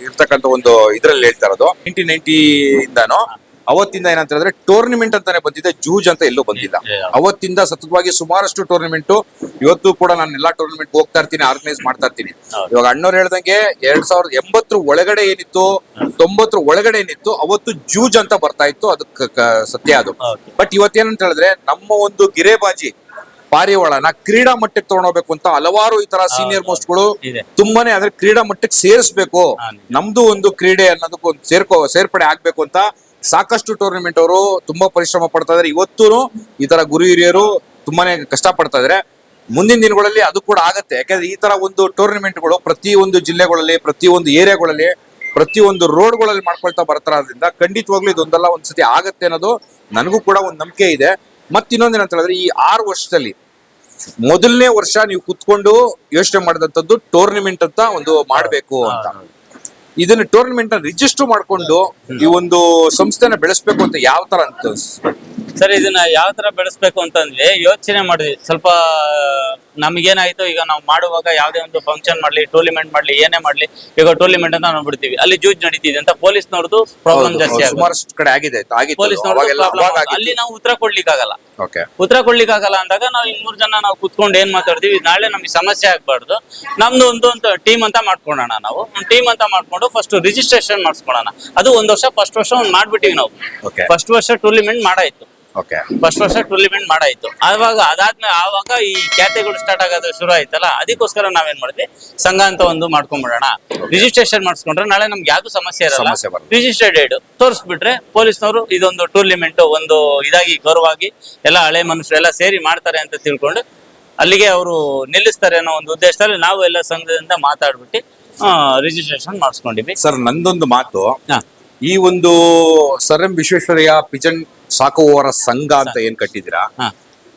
ಇರ್ತಕ್ಕಂಥ ಒಂದು ಇದ್ರಲ್ಲಿ ಹೇಳ್ತಾ ಇರೋದು ನೈನ್ಟೀನ್ ನೈನ್ಟಿ ಇಂದಾನು ಅವತ್ತಿಂದ ಏನಂತ ಹೇಳಿದ್ರೆ ಟೂರ್ನಿಮೆಂಟ್ ಅಂತಾನೆ ಬಂದಿದೆ ಜೂಜ್ ಅಂತ ಎಲ್ಲೂ ಬಂದಿಲ್ಲ ಅವತ್ತಿಂದ ಸತತವಾಗಿ ಸುಮಾರಷ್ಟು ಟೂರ್ನಿಮೆಂಟ್ ಇವತ್ತು ಕೂಡ ನಾನು ಎಲ್ಲಾ ಟೂರ್ನಿಮೆಂಟ್ ಹೋಗ್ತಾ ಇರ್ತೀನಿ ಆರ್ಗನೈಸ್ ಮಾಡ್ತಾ ಇರ್ತೀನಿ. ಇವಾಗ ಅಣ್ಣವ್ರು ಹೇಳ್ದಂಗೆ ಎರಡ್ ಸಾವಿರದ ಎಂಬತ್ತರ ಒಳಗಡೆ ಏನಿತ್ತು ತೊಂಬತ್ತರ ಒಳಗಡೆ ಏನಿತ್ತು ಅವತ್ತು ಜೂಜ್ ಅಂತ ಬರ್ತಾ ಇತ್ತು ಅದು ಸತ್ಯ ಅದು. ಬಟ್ ಇವತ್ತೇನಂತ ಹೇಳಿದ್ರೆ ನಮ್ಮ ಒಂದು ಗಿರೇಬಾಜಿ ಪಾರಿವಾಳನ ಕ್ರೀಡಾ ಮಟ್ಟಕ್ಕೆ ತಗೊಂಡೋಗ್ಬೇಕು ಅಂತ ಹಲವಾರು ಈ ತರ ಸೀನಿಯರ್ ಮೋಸ್ಟ್ಗಳು ತುಂಬಾನೇ ಅಂದ್ರೆ ಕ್ರೀಡಾ ಮಟ್ಟಕ್ಕೆ ಸೇರಿಸ್ಬೇಕು. ನಮ್ದು ಒಂದು ಕ್ರೀಡೆ ಅನ್ನೋದಕ್ಕೆ ಒಂದು ಸೇರ್ಕೋ ಸೇರ್ಪಡೆ ಆಗ್ಬೇಕು ಅಂತ ಸಾಕಷ್ಟು ಟೂರ್ನಮೆಂಟ್ ಅವರು ತುಂಬಾ ಪರಿಶ್ರಮ ಪಡ್ತಾ ಇದಾರೆ. ಇವತ್ತು ಈ ತರ ಗುರು ಹಿರಿಯರು ತುಂಬಾನೇ ಕಷ್ಟ ಪಡ್ತಾ ಇದಾರೆ. ಮುಂದಿನ ದಿನಗಳಲ್ಲಿ ಅದು ಕೂಡ ಆಗತ್ತೆ. ಯಾಕಂದ್ರೆ ಈ ತರ ಒಂದು ಪ್ರತಿ ಒಂದು ಜಿಲ್ಲೆಗಳಲ್ಲಿ, ಪ್ರತಿ ಒಂದು ಏರಿಯಾಗಳಲ್ಲಿ, ಪ್ರತಿ ಒಂದು ರೋಡ್ಗಳಲ್ಲಿ ಮಾಡ್ಕೊಳ್ತಾ ಬರ್ತಾರೋದ್ರಿಂದ ಖಂಡಿತವಾಗ್ಲೂ ಇದೊಂದಲ್ಲ ಒಂದ್ಸತಿ ಆಗತ್ತೆ ಅನ್ನೋದು ನನಗೂ ಕೂಡ ಒಂದು ನಂಬಿಕೆ ಇದೆ. ಮತ್ತಿನ್ನೊಂದೇನಂತ ಹೇಳಿದ್ರೆ ಈ ಆರು ವರ್ಷದಲ್ಲಿ ಮೊದಲನೇ ವರ್ಷ ನೀವು ಕುತ್ಕೊಂಡು ಯೋಚನೆ ಮಾಡಿದಂಥದ್ದು ಟೂರ್ನಮೆಂಟ್ ಅಂತ ಒಂದು ಮಾಡ್ಬೇಕು ಅಂತ. ಇದನ್ನ ಟೂರ್ನಮೆಂಟ್ ರಿಜಿಸ್ಟರ್ ಮಾಡ್ಕೊಂಡು ಈ ಒಂದು ಸಂಸ್ಥೆನ ಬೆಳೆಸ್ಬೇಕು ಅಂತ ಯಾವ ತರ ಅಂತ ಸರ್, ಇದನ್ನ ಯಾವ ತರ ಬೆಳೆಸ್ಬೇಕು ಅಂತಂದ್ರೆ ಯೋಚನೆ ಮಾಡಿದ್ವಿ. ಸ್ವಲ್ಪ ನಮಗೇನಾಯ್ತು ಈಗ ನಾವು ಮಾಡುವಾಗ ಯಾವ್ದೇ ಒಂದು ಫಂಕ್ಷನ್ ಮಾಡ್ಲಿ ಟೂರ್ನಿಮೆಂಟ್ ಮಾಡ್ಲಿ ಏನೇ ಮಾಡ್ಲಿ ಈಗ ಟೂರ್ನಿಮೆಂಟ್ ಅಂತ ನಾವು ಬಿಡ್ತೀವಿ ಅಲ್ಲಿ ಜೂಜ್ ನಡೀತಿದೆ ಅಂತ ಪೊಲೀಸ್ನವ್ರದ್ದು ಪ್ರಾಬ್ಲಮ್ ಜಾಸ್ತಿ ಸುಮಾರಷ್ಟು ಕಡೆ ಆಗಿದೆ ಪೊಲೀಸ್ನವ್ರದ್ದು. ಅಲ್ಲಿ ನಾವು ಉತ್ತರ ಕೊಡ್ಲಿಕ್ಕಾಗಲ್ಲ. ಉತ್ತರ ಕೊಡ್ಲಿಕ್ಕಾಗಲ್ಲ ಅಂದಾಗ ನಾವು ಇನ್ ಮೂರ್ ಜನ ನಾವು ಕುತ್ಕೊಂಡು ಏನ್ ಮಾತಾಡ್ತೀವಿ ನಾಳೆ ನಮಗೆ ಸಮಸ್ಯೆ ಆಗ್ಬಾರ್ದು. ನಮ್ದು ಒಂದು ಒಂದು ಟೀಮ್ ಅಂತ ಮಾಡ್ಕೊಳ್ಳೋಣ ನಾವು. ಟೀಮ್ ಅಂತ ಮಾಡ್ಕೊಂಡು ಫಸ್ಟ್ ರಿಜಿಸ್ಟ್ರೇಷನ್ ಮಾಡಿಸ್ಕೊಳ್ಳೋಣ. ಅದು ಒಂದ್ ವರ್ಷ ಫಸ್ಟ್ ವರ್ಷ ಒಂದ್ ಮಾಡ್ಬಿಟ್ಟಿವಿ ನಾವು. ಫಸ್ಟ್ ವರ್ಷ ಟೂರ್ನಿಮೆಂಟ್ ಮಾಡಾಯ್ತು. ಓಕೆ ಫಸ್ಟ್ ವರ್ಷ ಟೂರ್ನಿಮೆಂಟ್ ಮಾಡಾಯ್ತು. ಆವಾಗ ಅದಾದ್ಮೇಲೆ ಆವಾಗ ಈ ಖ್ಯಾತೆಗಳು ಸ್ಟಾರ್ಟ್ ಆಗೋದು ಶುರು ಆಯ್ತಲ್ಲ ಅದಕ್ಕೋಸ್ಕರ ನಾವೇನ್ ಮಾಡಿದ್ವಿ? ಸಂಘ ಅಂತ ಒಂದು ಮಾಡ್ಕೊಂಡ್ಬಿಡೋಣ. ರಿಜಿಸ್ಟ್ರೇಷನ್ ಮಾಡಿಸ್ಕೊಂಡ್ರೆ ನಾಳೆ ನಮ್ಗೆ ಯಾವ್ದು ಸಮಸ್ಯೆ ಇರಲ್ಲ. ಸಮಸ್ಯೆ ಬರಲ್ಲ. ರಿಜಿಸ್ಟರ್ಡ್ ಡೇಟ್ ತೋರಿಸ್ಬಿಟ್ರೆ ಪೊಲೀಸ್ನವರು ಇದೊಂದು ಟೂರ್ನಿಮೆಂಟ್ ಒಂದು ಇದಾಗಿ ಗೌರವಾಗಿ ಎಲ್ಲ ಹಳೆ ಮನುಷ್ಯರು ಎಲ್ಲ ಸೇರಿ ಮಾಡ್ತಾರೆ ಅಂತ ತಿಳ್ಕೊಂಡು ಅಲ್ಲಿಗೆ ಅವರು ನಿಲ್ಲಿಸ್ತಾರೆ ಅನ್ನೋ ಒಂದು ಉದ್ದೇಶದಲ್ಲಿ ನಾವು ಎಲ್ಲ ಸಂಘದಿಂದ ಮಾತಾಡ್ಬಿಟ್ಟು ರಿಜಿಸ್ಟ್ರೇಷನ್ ಮಾಡಿಸ್ಕೊಂಡಿವಿ ಸರ್ ನಂದೊಂದು ಮಾತು. ಹಾ. ಈ ಒಂದು ಸರ್ ಎಂ ವಿಶ್ವೇಶ್ವರಯ್ಯ ಪಿಜನ್ ಸಾಕುವವರ ಸಂಘ ಅಂತ ಏನ್ ಕಟ್ಟಿದಿರಾ ಹಾ.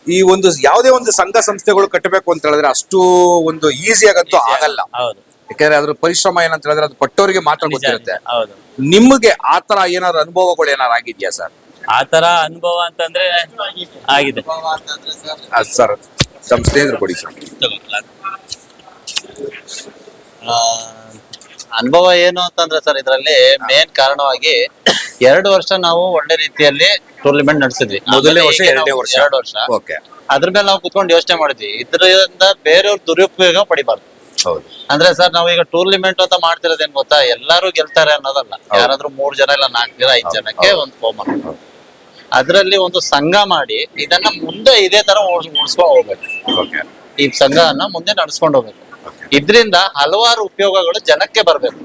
ಈ ಒಂದು ಯಾವುದೇ ಒಂದು ಸಂಘ ಸಂಸ್ಥೆಗಳು ಕಟ್ಟಬೇಕು ಅಂತ ಹೇಳಿದ್ರೆ ಅಷ್ಟು ಒಂದು ಈಸಿಯಾಗಂತೂ ಆಗಲ್ಲ. ಹೌದು. ಯಾಕಂದ್ರೆ ಅದ್ರ ಪರಿಶ್ರಮ ಏನಂತ ಹೇಳಿದ್ರೆ ಅದು ಪಟ್ಟೋರಿಗೆ ಮಾತ್ರ ಗೊತ್ತಿರುತ್ತೆ. ನಿಮಗೆ ಆತರ ಏನಾದ್ರು ಅನುಭವಗಳು ಏನಾರು ಆಗಿದ್ಯಾ ಸರ್? ಆತರ ಅನುಭವ ಅಂತಂದ್ರೆ ಆಗಿದೆ. ಸರ್ ತಮ್ಮ ಸ್ನೇಹಿತರು ಕೊಡಿ ಸರ್. ಅನುಭವ ಏನು ಅಂತಂದ್ರೆ ಸರ್ ಇದರಲ್ಲಿ ಮೇನ್ ಕಾರಣವಾಗಿ ಎರಡು ವರ್ಷ ನಾವು ಒಳ್ಳೆ ರೀತಿಯಲ್ಲಿ ಟೂರ್ನಮೆಂಟ್ ನಡೆಸಿದ್ವಿ. ಮೊದಲನೇ ವರ್ಷ ಎರಡನೇ ವರ್ಷ. ಎರಡು ವರ್ಷ. ಓಕೆ ಅದ್ರ ಮೇಲೆ ನಾವು ಕುತ್ಕೊಂಡು ಯೋಚನೆ ಮಾಡಿದ್ವಿ. ಇದರಿಂದ ಬೇರೆಯವ್ರ ದುರುಪಯೋಗ ಪಡಿಬಾರ್ದು. ಅಂದ್ರೆ ಸರ್ ನಾವು ಈಗ ಟೂರ್ನಿಮೆಂಟ್ ಅಂತ ಮಾಡ್ತಿರೋದೇನ್ ಗೊತ್ತಾ? ಎಲ್ಲಾರು ಗೆಲ್ತಾರೆ ಅನ್ನೋದಲ್ಲ. ಯಾರಾದ್ರೂ ಮೂರ್ ಜನ ಇಲ್ಲ ನಾಲ್ಕು ಜನ ಐದ್ ಜನಕ್ಕೆ ಒಂದು ಕೋಮನ್ ಅದ್ರಲ್ಲಿ ಒಂದು ಸಂಘ ಮಾಡಿ ಇದನ್ನ ಮುಂದೆ ಇದೇ ತರ ಉಳಿಸ್ಕೊಂಡು ಹೋಗ್ಬೇಕು. ಈ ಈ ಸಂಘವನ್ನ ಮುಂದೆ ನಡ್ಸ್ಕೊಂಡು ಹೋಗ್ಬೇಕು. ಇದ್ರಿಂದ ಹಲವಾರು ಉಪಯೋಗಗಳು ಜನಕ್ಕೆ ಬರ್ಬೇಕು.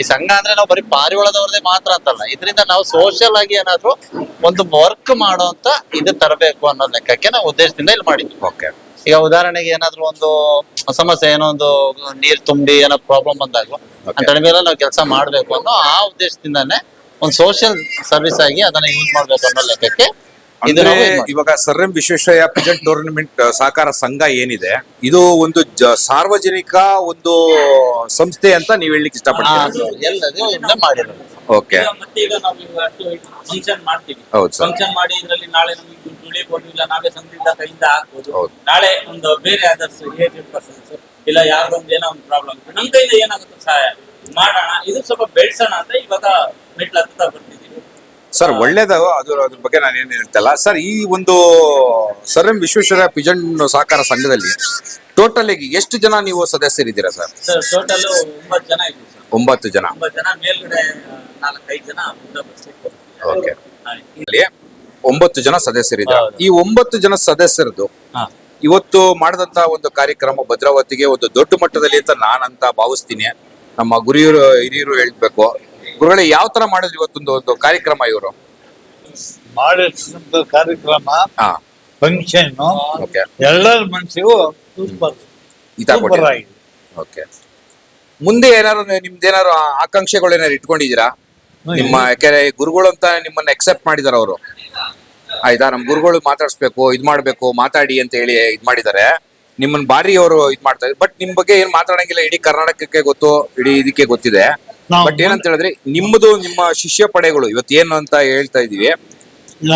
ಈ ಸಂಘ ಅಂದ್ರೆ ನಾವು ಬರೀ ಪಾರಿವಾಳದವ್ರದೇ ಮಾತ್ರ ಅಂತಲ್ಲ. ಇದರಿಂದ ನಾವು ಸೋಷಿಯಲ್ ಆಗಿ ಏನಾದ್ರು ಒಂದು ವರ್ಕ್ ಮಾಡೋಂತ ಇದು ತರಬೇಕು ಅನ್ನೋ ಲೆಕ್ಕಕ್ಕೆ ನಾವು ಉದ್ದೇಶದಿಂದ ಇಲ್ಲಿ ಮಾಡಿದ್ವಿ. ಓಕೆ ಈಗ ಉದಾಹರಣೆಗೆ ಏನಾದ್ರು ಒಂದು ಸಮಸ್ಯೆ ಏನೋ ಒಂದು ನೀರ್ ತುಂಬಿ ಏನೋ ಪ್ರಾಬ್ಲಮ್ ಬಂದಾಗ ಅಂತ ಮೇಲೆ ನಾವು ಕೆಲಸ ಮಾಡ್ಬೇಕು ಅನ್ನೋ ಆ ಉದ್ದೇಶದಿಂದಾನೆ ಒಂದು ಸೋಷಿಯಲ್ ಸರ್ವಿಸ್ ಆಗಿ ಅದನ್ನ ಯೂಸ್ ಮಾಡ್ಬೇಕು ಅನ್ನೋ ಲೆಕ್ಕಕ್ಕೆ ಅಂದ್ರೆ. ಇವಾಗ sir M Visvesvaraya present tournament ಸಹಕಾರ ಸಂಘ ಏನಿದೆ ಇದು ಒಂದು ಸಾರ್ವಜನಿಕ ಒಂದು ಸಂಸ್ಥೆ ಅಂತ ನೀವ್ ಹೇಳಲಿಕ್ಕೆ ಇಷ್ಟಪಡ್ತೀರಿ? ಮಾಡಿರೋದು. ಓಕೆ ಮತ್ತೆ ಈಗ ನಾವು ಫಂಕ್ಷನ್ ಮಾಡ್ತೀವಿ. ಹೌದು ಸರ್. ಫಂಕ್ಷನ್ ಮಾಡಿ ಇದರಲ್ಲಿ ನಾಳೆ ನಮಗೆ ದುಡ್ಡು ಉಳಿಬಹುದು ಇಲ್ಲ ನಾವೇ ಸಂಘದಿಂದ ಕೈಯಿಂದ ಹಾಕ್ಬೋದು. ನಾಳೆ ಒಂದು ಬೇರೆ ಅದರ್ಸ್ ಏಜೆಡ್ ಪರ್ಸನ್ಸ್ ಇಲ್ಲ ಒಂದು ಏನೋ ಒಂದು ಪ್ರಾಬ್ಲಮ್ ನಮ್ ಕೈಯಿಂದ ಏನಾಗುತ್ತೆ ಸಹಾಯ ಮಾಡೋಣ. ಇದು ಸ್ವಲ್ಪ ಬೆಳ್ಸೋಣ ಅಂತ ಇವಾಗ ಮೆಟ್ಲು ಹತ್ತುತ್ತಾ ಬರ್ತಿದ್ದೀವಿ ಸರ್ ಒಳ್ಳೇದು. ಅದು ಅದ್ರ ಬಗ್ಗೆ ನಾನು ಏನು ಹೇಳ್ತಲ್ಲ ಸರ್ ಈ ಒಂದು ಸರ್ ಎಂ ವಿಶ್ವೇಶ್ವರ ಪಿಜನ್ ಸಹಕಾರ ಸಂಘದಲ್ಲಿ ಟೋಟಲ್ ಆಗಿ ಎಷ್ಟು ಜನ ನೀವು ಸದಸ್ಯರಿದ್ದೀರಾ ಸರ್? ಸರ್ ಟೋಟಲ್ ಒಂಬತ್ತು ಜನ ಸರ್. ಒಂಬತ್ತು ಜನ. ಒಂಬತ್ತು ಜನ ಮೇಲ್ಗಡೆ ನಾಲ್ಕೈದು ಜನ ಮುಂದೆ ಬರ್ಸ್ಲಿಕ್ಕೆ ಓಕೆ ಹಾ, ಇಲ್ಲಿ ಒಂಬತ್ತು ಜನ ಸದಸ್ಯರಿದ್ದಾರೆ. ಹೌದು. ಈ ಒಂಬತ್ತು ಜನ ಸದಸ್ಯರದು ಹಾ. ಇವತ್ತು ಮಾಡಿದಂತ ಒಂದು ಕಾರ್ಯಕ್ರಮ ಭದ್ರಾವತಿಗೆ ಒಂದು ದೊಡ್ಡ ಮಟ್ಟದಲ್ಲಿ ಅಂತ ನಾನಂತ ಭಾವಿಸ್ತೀನಿ. ನಮ್ಮ ಗುರಿಯರು ಹಿರಿಯರು ಹೇಳ್ಬೇಕು. ಗುರುಗಳೇ ಯಾವ ತರ ಮಾಡಿದ್ರು ಇವತ್ತೊಂದು ಒಂದು ಕಾರ್ಯಕ್ರಮ ಇವರು? ಮಾಡಿರ್ತಕ್ಕಂಥ ಕಾರ್ಯಕ್ರಮ ಹಾ. Function okay. ಎಲ್ಲರ ಮನಸ್ಸಿಗೂ ಸೂಪರ್ ಈ ತರ ಸೂಪರ್ ಆಗಿದೆ. ಓಕೆ. ಮುಂದೆ ಏನಾರು ನಿಮ್ದೇನಾರು ಆಕಾಂಕ್ಷೆಗಳು ಏನಾರು ಇಟ್ಕೊಂಡಿದ್ದೀರಾ? ನಿಮ್ಮ ಯಾಕೆ ಗುರುಗಳು ಅಂತ ನಿಮ್ಮನ್ನ ಎಕ್ಸೆಪ್ಟ್ ಮಾಡಿದಾರ ಅವರು. ಆಯ್ತಾ? ನಮ್ ಗುರುಗಳು ಮಾತಾಡ್ಸ್ಬೇಕು ಇದ್ ಮಾಡ್ಬೇಕು ಮಾತಾಡಿ ಅಂತ ಹೇಳಿ ಇದ್ ಮಾಡಿದ್ದಾರೆ ನಿಮ್ಮನ್ನ ಬಾರಿ ಅವರು ಇದ್ ಮಾಡ್ತಾ ಇದ್ದಾರೆ. ಬಟ್ ನಿಮ್ ಬಗ್ಗೆ ಏನ್ ಮಾತಾಡಂಗಿಲ್ಲ. ಇಡೀ ಕರ್ನಾಟಕಕ್ಕೆ ಗೊತ್ತು ಇಡೀ ಇದಕ್ಕೆ ಗೊತ್ತಿದೆ. ಬಟ್ ಏನಂತ ಹೇಳಿದ್ರೆ ನಿಮ್ಮದು ನಿಮ್ಮ ಶಿಷ್ಯ ಪಡೆಗಳು ಇವತ್ತು ಏನು ಅಂತ ಹೇಳ್ತಾ ಇದೀವಿ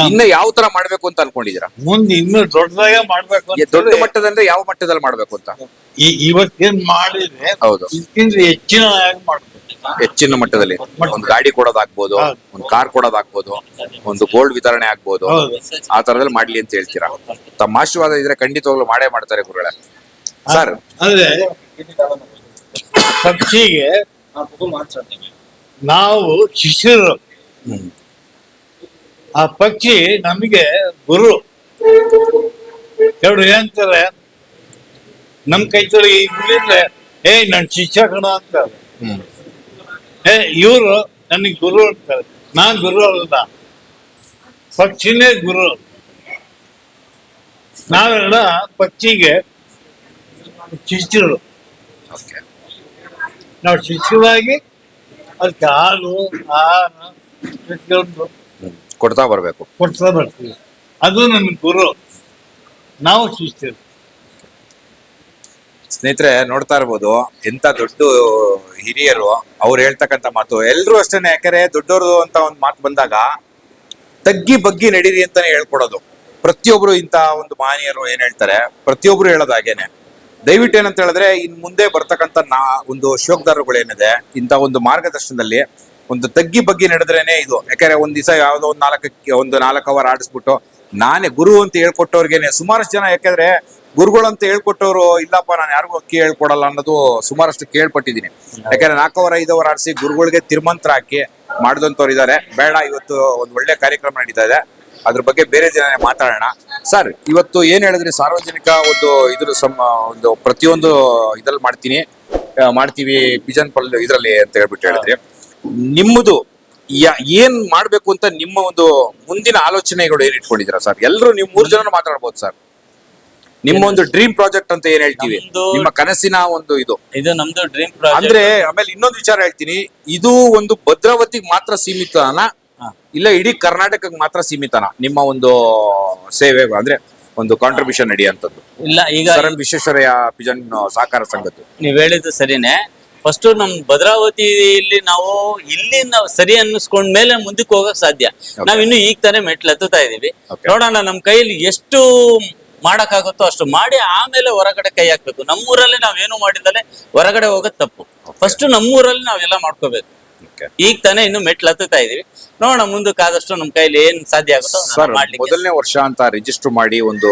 ಇನ್ನ ಯಾವ ತರ ಮಾಡ್ಬೇಕು ಅಂತ ಅನ್ಕೊಂಡಿದೀರಾ ಮುಂದೆ ಇನ್ನೂ ದೊಡ್ಡದಾಗ ಮಾಡ್ಬೇಕು ಅಂತ ದೊಡ್ಡ ಮಟ್ಟದಂದ್ರೆ ಯಾವ ಮಟ್ಟದಲ್ಲಿ ಮಾಡ್ಬೇಕು ಅಂತ? ಈ- ಇವತ್ತೇನ್ ಮಾಡಿದ್ರೆ ಹೌದು. ಇದಕ್ಕಿಂತ ಹೆಚ್ಚಿನ ಮಾಡ್ಬೇಕು. ಹೆಚ್ಚಿನ ಮಟ್ಟದಲ್ಲಿ. ಒಂದು ಗಾಡಿ ಕೊಡೋದಾಗ್ಬೋದು ಹೌದು. ಒಂದು ಕಾರ್ ಕೊಡೋದಾಗ್ಬೋದು ಒಂದು ಗೋಲ್ಡ್ ವಿತರಣೆ ಆಗ್ಬೋದು ಹೌದು. ಆ ತರದಲ್ಲಿ ಮಾಡ್ಲಿ ಅಂತ ಹೇಳ್ತೀರಾ? ತಮ್ಮ ಆಶೀರ್ವಾದ ಇದ್ರೆ ಖಂಡಿತವಾಗ್ಲೂ ಮಾಡೇ ಮಾಡ್ತಾರೆ ಗುರುಗಳೇ. ಸರ್ ಅಂದ್ರೆ ಪಕ್ಷಿಗೆ ನಾವು ಶಿಷ್ಯರು. ಆ ಪಕ್ಷಿ ನಮಗೆ ಗುರು. ಎರಡು ಏನಂತಾರೆ ನಮ್ ಕೈ ತೊಳಗೆ ಇದ್ರೆ ಏ ನನ್ ಶಿಷ್ಯ ಕಣ ಅಂತಾರೆ. ಹ್ಮ್. ಏ ಇವರು ನನಗೆ ಗುರು ಅಂತಾರೆ. ನಾನ್ ಗುರು ಅಲ್ಲ. ಪಕ್ಷಿನೇ ಗುರು. ನಾವೆಲ್ಲ ಪಕ್ಷಿಗೆ ಶಿಷ್ಯರು. ಓಕೆ ನಾವು ಶಿಕ್ಷವಾಗಿ ಅದಕ್ಕೆ ಹಾಲು ಆಹಾರ ಪ್ರತಿಯೊಂದು ಕೊಡ್ತಾ ಬರ್ಬೇಕು. ಕೊಡ್ತಾ ಬರ್ತೀವಿ. ಅದು ನನ್ನ ಗುರು. ನಾವು ಶಿಷ್ಯರು ಸ್ನೇಹಿತರೆ ನೋಡ್ತಾ ಇರ್ಬೋದು ಎಂತ ದೊಡ್ಡ ಹಿರಿಯರು ಅವ್ರು ಹೇಳ್ತಕ್ಕಂತ ಮಾತು. ಎಲ್ರು ಅಷ್ಟೇನೆ ಯಾಕಂದ್ರೆ ದೊಡ್ಡವರು ಅಂತ ಒಂದು ಮಾತು ಬಂದಾಗ ತಗ್ಗಿ ಬಗ್ಗಿ ನಡೀರಿ ಅಂತಾನೆ ಹೇಳ್ಕೊಡೋದು. ಪ್ರತಿಯೊಬ್ರು ಇಂತ ಒಂದು ಮಾನಿಯರು ಏನ್ ಹೇಳ್ತಾರೆ? ಪ್ರತಿಯೊಬ್ರು ಹೇಳೋದು ಹಾಗೇನೆ. ದಯವಿಟ್ಟು ಏನಂತ ಹೇಳಿದ್ರೆ, ಇನ್ ಮುಂದೆ ಬರ್ತಕ್ಕಂಥ ನಾ, ಒಂದು ಶೋಕದಾರಗಳು ಏನಿದೆ ಇಂತ ಒಂದು ಮಾರ್ಗದರ್ಶನದಲ್ಲಿ ಒಂದು ತಗ್ಗಿ ಬಗ್ಗಿ ನಡೆದ್ರೇನೆ ಇದು. ಯಾಕಂದ್ರೆ ಒಂದ್ ದಿವಸ ಯಾವ್ದೋ ಒಂದು ನಾಲ್ಕಕ್ಕೆ, ಒಂದು ನಾಲ್ಕು ಅವರ್ ಆಡಿಸ್ಬಿಟ್ಟು ನಾನೇ ಗುರು ಅಂತ ಹೇಳ್ಕೊಟ್ಟವ್ರಿಗೇನೆ ಸುಮಾರಷ್ಟು ಜನ, ಯಾಕಂದ್ರೆ ಗುರುಗಳು ಅಂತ ಹೇಳ್ಕೊಟ್ಟವ್ರು, ಇಲ್ಲಪ್ಪ, ನಾನು ಯಾರಿಗೂ ಅಕ್ಕಿ ಹೇಳ್ಕೊಡಲ್ಲ ಅನ್ನೋದು ಸುಮಾರಷ್ಟು ಕೇಳ್ಪಟ್ಟಿದ್ದೀನಿ. ಯಾಕಂದ್ರೆ ನಾಲ್ಕು ಅವರ್ ಐದು ಅವರ್ ಆಡಿಸಿ ಗುರುಗಳಿಗೆ ತಿರ್ಮಂತ್ರ ಹಾಕಿ ಮಾಡಿದಂತವ್ರು ಇದ್ದಾರೆ ಬೇಡ, ಇವತ್ತು ಒಂದು ಒಳ್ಳೆ ಕಾರ್ಯಕ್ರಮ ನಡೀತಾ ಇದೆ. ಅದ್ರ ಬಗ್ಗೆ ಬೇರೆ ದಿನ ಮಾತಾಡೋಣ. ಸರ್ ಇವತ್ತು ಏನ್ ಹೇಳಿದ್ರಿ? ಸಾರ್ವಜನಿಕ ಒಂದು ಇದ್ರ ಸಮ ಒಂದು ಪ್ರತಿಯೊಂದು ಇದ್ರಲ್ಲಿ ಮಾಡ್ತೀನಿ. ಮಾಡ್ತೀವಿ ಪಿಜನ್ ಪಲ್ ಇದ್ರಲ್ಲಿ ಅಂತ ಹೇಳ್ಬಿಟ್ಟು ಹೇಳಿದ್ರಿ. ನಿಮ್ಮದು ಏನ್ ಮಾಡ್ಬೇಕು ಅಂತ ನಿಮ್ಮ ಒಂದು ಮುಂದಿನ ಆಲೋಚನೆಗಳು ಏನ್ ಇಟ್ಕೊಂಡಿದ್ದೀರಾ ಸರ್? ಎಲ್ಲರೂ ನೀವು ಮೂರ್ ಜನ ಮಾತಾಡ್ಬೋದು ಸರ್. ನಿಮ್ಮ ಒಂದು ಡ್ರೀಮ್ ಪ್ರಾಜೆಕ್ಟ್ ಅಂತ ಏನ್ ಹೇಳ್ತೀವಿ? ನಿಮ್ಮ ಕನಸಿನ ಒಂದು ಇದು. ಇದು ನಮ್ದು ಡ್ರೀಮ್ ಅಂದ್ರೆ ಆಮೇಲೆ ಇನ್ನೊಂದು ವಿಚಾರ ಹೇಳ್ತೀನಿ. ಇದು ಒಂದು ಭದ್ರಾವತಿಗೆ ಮಾತ್ರ ಸೀಮಿತನ. ಇಲ್ಲ ಇಡೀ ಕರ್ನಾಟಕಕ್ಕೆ ಮಾತ್ರ ಸೀಮಿತನ. ನಿಮ್ಮ ಒಂದು ಸೇವೆ ಅಂದ್ರೆ ಒಂದು ಕಾಂಟ್ರಿಬ್ಯೂಷನ್ ನಡೆಯುವಂಥದ್ದು. ಇಲ್ಲ ಈಗ ಸರ್ ವಿಶ್ವೇಶ್ವರಯ್ಯ ಪಿಜನ್ ಸಹಕಾರ ಸಂಘದ್ದು. ನೀವ್ ಹೇಳಿದ್ದು ಸರಿನೇ. ಫಸ್ಟ್ ನಮ್ ಭದ್ರಾವತಿಯಲ್ಲಿ ನಾವು ಇಲ್ಲಿ ನಾವು ಸರಿ ಅನ್ನಿಸ್ಕೊಂಡ್ ಮೇಲೆ ಮುಂದಕ್ಕೆ ಹೋಗಕ್ ಸಾಧ್ಯ. ನಾವ್ ಇನ್ನು ಈಗ ತಾನೇ ಮೆಟ್ಲು ಹತ್ತುತ್ತಾ ಇದೀವಿ. ನೋಡೋಣ ನಮ್ ಕೈಯಲ್ಲಿ ಎಷ್ಟು ಮಾಡಕ್ಕಾಗುತ್ತೋ ಅಷ್ಟು ಮಾಡಿ ಆಮೇಲೆ ಹೊರಗಡೆ ಕೈ ಹಾಕ್ಬೇಕು. ನಮ್ಮೂರಲ್ಲಿ ನಾವೇನು ಮಾಡಿದಲೆ ಹೊರಗಡೆ ಹೋಗೋದ್ ತಪ್ಪು. ಫಸ್ಟ್ ನಮ್ಮೂರಲ್ಲಿ ನಾವೆಲ್ಲ ಮಾಡ್ಕೋಬೇಕು. ಈಗ ತಾನೇ ಇನ್ನು ಮೆಟ್ಲು ಹತ್ತುತ್ತಾ ಇದೀವಿ. ನೋಡೋಣ ಮುಂದಕ್ಕೆ ಆದಷ್ಟು ನಮ್ ಕೈಲಿ ಏನ್ ಸಾಧ್ಯ ಆಗುತ್ತೋ ಅದನ್ನ ಸರ್ ಮಾಡ್ಲಿಕ್ಕೆ. ಮೊದಲನೇ ವರ್ಷ ಅಂತ ರಿಜಿಸ್ಟರ್ ಮಾಡಿ ಒಂದು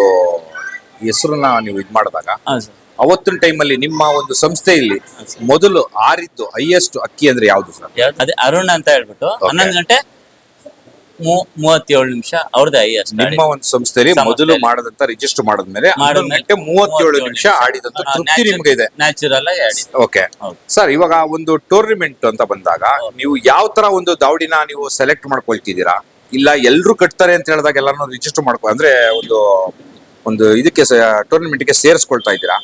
ಹೆಸರನ್ನ ನೀವು ಇದ್ ಮಾಡಿದಾಗ ಹಾ ಸರ್. ಅವತ್ತಿನ ಟೈಮಲ್ಲಿ ನಿಮ್ಮ ಒಂದು ಸಂಸ್ಥೆಯಲ್ಲಿ ಮೊದಲು ಆರಿದ್ದು ಹೈಯೆಸ್ಟ್ ಅಕ್ಕಿ ಅಂದ್ರೆ ಯಾವ್ದು ಸರ್? ಯಾವ್ದು? ಅದೇ ಅರುಣ್ ಅಂತ ಹೇಳ್ಬಿಟ್ಟು ಹನ್ನೊಂದು ಗಂಟೆ ಮೂ- ಮೂವತ್ತೇಳು ನಿಮಿಷ ಅವ್ರದ್ದು ನಿಮ್ಮ ಒಂದು ಸಂಸ್ಥೆಯಲ್ಲಿ. ಮೊದಲು ಮಾಡದಂತ ರಿಜಿಸ್ಟರ್ ಮಾಡಿದ್ಮೇಲೆ ಮೇಲೆ ಗಂಟೆ ಮೂವತ್ತೇಳು ನಿಮಿಷ ಆಡಿದಂತ ತೃಪ್ತಿ ನಿಮ್ಗೆ ಇದೆ? ನ್ಯಾಚುರಲ್ ಆಗಿ ಆಡಿ ಓಕೆ ಹೌದು. ಸರ್ ಇವಾಗ ಒಂದು ಟೂರ್ನಿಮೆಂಟ್ ಅಂತ ಬಂದಾಗ ನೀವು ಯಾವ ತರ ಒಂದು ದಾವಡಿನ ನೀವು ಸೆಲೆಕ್ಟ್ ಮಾಡ್ಕೊಳ್ತಿದ್ದೀರಾ? ಇಲ್ಲ ಎಲ್ರು ಕಟ್ತಾರೆ ಅಂತ ಹೇಳಿದಾಗ ಎಲ್ಲಾನು ರಿಜಿಸ್ಟರ್ ಮಾಡ್ಕೊ ಅಂದ್ರೆ ಒಂದು ಒಂದು ಇದಕ್ಕೆ ಟೂರ್ನಿಮೆಂಟ್ಗೆ ಸೇರಿಸ್ಕೊಳ್ತಾ ಇದ್ದೀರಾ?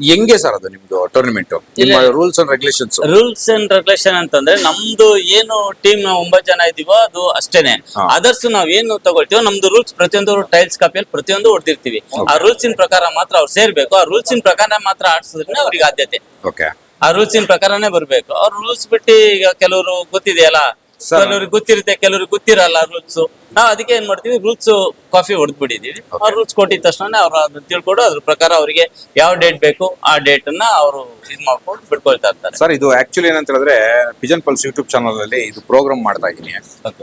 ಹೆಂಗೆ ಸರ್ ಅದು ನಿಮ್ದು ಟೂರ್ನಿಮೆಂಟ್ ನಿಮ್ಮ rules and regulations rules and regulation ಅಂತಂದ್ರೆ ನಮ್ದು ಏನು ಟೀಮ್ ನಾವು ಒಂಬತ್ತು ಜನ ಇದೀವೋ ಅದು ಅಷ್ಟೇನೆ. ಅದರ್ಸ್ ನಾವ್ ಏನು ತಗೊಳ್ತೀವೋ ನಮ್ದು ರೂಲ್ಸ್ ಪ್ರತಿಯೊಂದು ಟೈಲ್ಸ್ ಕಾಪಿಯಲ್ಲಿ ಪ್ರತಿಯೊಂದು ಹೊಡೆದಿರ್ತೀವಿ. ಆ ರೂಲ್ಸ್ ಇನ್ ಪ್ರಕಾರ ಮಾತ್ರ ಅವ್ರು ಸೇರ್ಬೇಕು. ಆ ರೂಲ್ಸ್ ಇನ್ ಪ್ರಕಾರ ಮಾತ್ರ ಆಡ್ಸಿದ್ರೆ ಅವ್ರಿಗೆ ಆದ್ಯತೆ. ಓಕೆ ಆ ರೂಲ್ಸ್ ಇನ್ ಪ್ರಕಾರನೇ ಬರ್ಬೇಕು. ಅವ್ರ ರೂಲ್ಸ್ ಬಿಟ್ಟು ಈಗ ಕೆಲವರು ಗೊತ್ತಿದೆಯಲ್ಲ. ಕೆಲವ್ರಿಗೆ ಗೊತ್ತಿರುತ್ತೆ ಕೆಲವ್ರಿಗೆ ಗೊತ್ತಿರಲ್ಲ ರೂಲ್ಸ್ ನಾವು ಅದಕ್ಕೆ ಏನ್ ಮಾಡ್ತೀವಿ ರೂಲ್ಸ್ ಕಾಫಿ ಹೊಡೆದ್ ಬಿಟ್ಟಿದೀವಿ. ಆ ರೂಲ್ಸ್ ಕೊಟ್ಟಿದ ತಕ್ಷಣ ಅವ್ರು ಅದನ್ನ ತಿಳ್ಕೊಂಡು ಅದ್ರ ಪ್ರಕಾರ ಅವರಿಗೆ ಯಾವ ಡೇಟ್ ಬೇಕು ಆ ಡೇಟ್ ಅನ್ನ ಅವರು ಇದ್ ಮಾಡ್ಕೊಂಡು ಬಿಟ್ಕೊಳ್ತಾ ಇರ್ತಾರೆ. ಸರ್ ಇದು ಆಕ್ಚುಲಿ ಏನಂತ ಹೇಳಿದ್ರೆ ಪಿಜನ್ ಪಲ್ಸ್ ಯೂಟ್ಯೂಬ್ ಚಾನಲ್ ಅಲ್ಲಿ ಇದು ಪ್ರೋಗ್ರಾಮ್ ಮಾಡ್ತಾ ಇದೀನಿ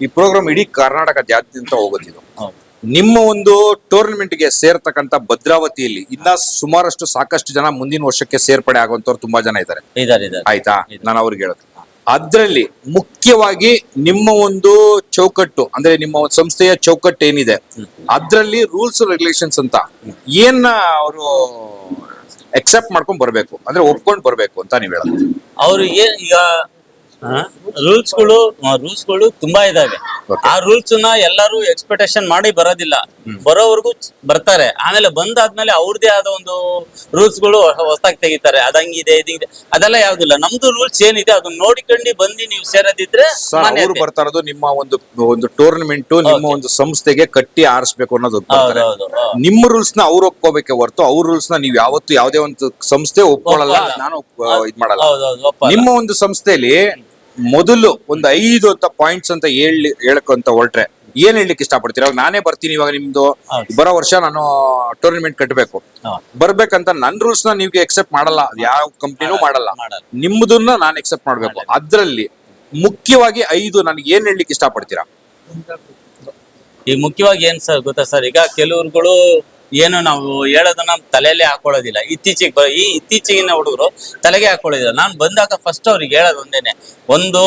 ಈ ಪ್ರೋಗ್ರಾಮ್ ಇಡೀ ಕರ್ನಾಟಕದಾದ್ಯಂತ ಹೋಗೋದಿದು. ಹೌದು. ನಿಮ್ಮ ಒಂದು ಟೂರ್ನಮೆಂಟ್ಗೆ ಸೇರ್ತಕ್ಕಂತ ಭದ್ರಾವತಿಯಲ್ಲಿ ಇನ್ನ ಸುಮಾರಷ್ಟು ಸಾಕಷ್ಟು ಜನ ಮುಂದಿನ ವರ್ಷಕ್ಕೆ ಸೇರ್ಪಡೆ ಆಗುವಂತವ್ರು ತುಂಬಾ ಜನ ಇದ್ದಾರೆ. ಆಯ್ತಾ? ನಾನು ಅವ್ರಿಗೆ ಹೇಳೋದು. ಅದ್ರಲ್ಲಿ ಮುಖ್ಯವಾಗಿ ನಿಮ್ಮ ಒಂದು ಚೌಕಟ್ಟು, ಅಂದ್ರೆ ನಿಮ್ಮ ಸಂಸ್ಥೆಯ ಚೌಕಟ್ಟು ಏನಿದೆ, ಅದ್ರಲ್ಲಿ ರೂಲ್ಸ್ ರೆಗ್ಯುಲೇಷನ್ಸ್ ಅಂತ ಏನ್ ಅವರು ಎಕ್ಸೆಪ್ಟ್ ಮಾಡ್ಕೊಂಡ್ ಬರಬೇಕು, ಅಂದ್ರೆ ಒಪ್ಕೊಂಡ್ ಬರ್ಬೇಕು ಅಂತ ನೀವ್ ಹೇಳೋದು? ಅವ್ರು ಈಗ ರೂಲ್ಸ್ಗಳು ರೂಲ್ಸ್ಗಳು ತುಂಬಾ ಇದಾವೆ. ಆ ರೂಲ್ಸ್ನ ಎಲ್ಲರೂ ಎಕ್ಸ್ಪೆಕ್ಟೇಷನ್ ಮಾಡಿ ಬರೋದಿಲ್ಲ. ಬರೋವರೆಗೂ ಬರ್ತಾರೆ. ಆಮೇಲೆ ಬಂದಾದ್ಮೇಲೆ ಅವ್ರದೇ ಆದ ಒಂದು ರೂಲ್ಸ್ಗಳು ಹೊಸದಾಗಿ ತೆಗಿತಾರೆ. ಅದಂಗಿದೆ ಇದಂಗಿದೆ. ಅದೆಲ್ಲ ಯಾವ್ದಿಲ್ಲ. ನಮ್ದು ರೂಲ್ಸ್ ಏನಿದೆ ಅದನ್ನ ನೋಡಿಕೊಂಡು ಬಂದು ನೀವು ಸೇರೋದಿದ್ರೆ ಸರ್ ಅವರು. ಬರ್ತಾ ಇರೋದು ನಿಮ್ಮ ಒಂದು ಒಂದು ಟೂರ್ನಮೆಂಟ್ ನಿಮ್ಮ ಒಂದು ಸಂಸ್ಥೆಗೆ ಕಟ್ಟಿ ಆರಿಸ್ಬೇಕು ಅನ್ನೋದು. ನಿಮ್ಮ ರೂಲ್ಸ್ನ ಅವ್ರು ಒಪ್ಕೋಬೇಕೆ ಹೊರತು ಅವ್ರ ರೂಲ್ಸ್ನ ನೀವು ಯಾವತ್ತು ಯಾವ್ದೇ ಒಂದು ಸಂಸ್ಥೆ ಒಪ್ಕೊಳ್ಳಲ್ಲ ನಾನು ಇದ್ ಮಾಡಲ್ಲ. ನಿಮ್ಮ ಒಂದು ಸಂಸ್ಥೆಯಲ್ಲಿ ಮೊದಲು ಒಂದು ಐದು ಅಂತ ಪಾಯಿಂಟ್ಸ್ ಅಂತ ಹೇಳಿ ಹೇಳಕ್ಕಂತ ಹೊರಟ್ರೆ ಏನ್ ಹೇಳಲಿಕ್ಕೆ ಇಷ್ಟಪಡ್ತೀರಾ? ಇವಾಗ ನಾನೇ ಬರ್ತೀನಿ ಇವಾಗ ನಿಮ್ದು ಬರೋ ವರ್ಷ ನಾನು ಟೂರ್ನಮೆಂಟ್ ಕಟ್ಟಬೇಕು. ಬರ್ಬೇಕಂತ ನನ್ ರೂಲ್ಸ್ನ ನೀವ್ ಎಕ್ಸೆಪ್ಟ್ ಮಾಡಲ್ಲ. ಯಾವ ಕಂಪ್ನಿನೂ ಮಾಡಲ್ಲ. ನಿಮ್ದನ್ನ ನಾನು ಎಕ್ಸೆಪ್ಟ್ ಮಾಡ್ಬೇಕು. ಅದ್ರಲ್ಲಿ ಮುಖ್ಯವಾಗಿ ಐದು ನನಗೆ ಏನ್ ಹೇಳಲಿಕ್ಕೆ ಇಷ್ಟಪಡ್ತೀರಾ? ಈಗ ಮುಖ್ಯವಾಗಿ ಏನ್ ಸರ್ ಗೊತ್ತಾ ಸರ್? ಈಗ ಕೆಲವ್ರುಗಳು ಏನು ನಾವು ಹೇಳೋದನ್ನ ತಲೆಯಲ್ಲೇ ಹಾಕೊಳ್ಳೋದಿಲ್ಲ. ಇತ್ತೀಚೆಗೆ ಈ ಇತ್ತೀಚೆಗಿನ ಹುಡುಗರು ತಲೆಗೆ ಹಾಕೊಳ್ಳೋದಿಲ್ಲ. ನಾನು ಬಂದಾಗ ಫಸ್ಟ್ ಅವ್ರಿಗೆ ಹೇಳೋದು ಒಂದೇನೆ ಒಂದು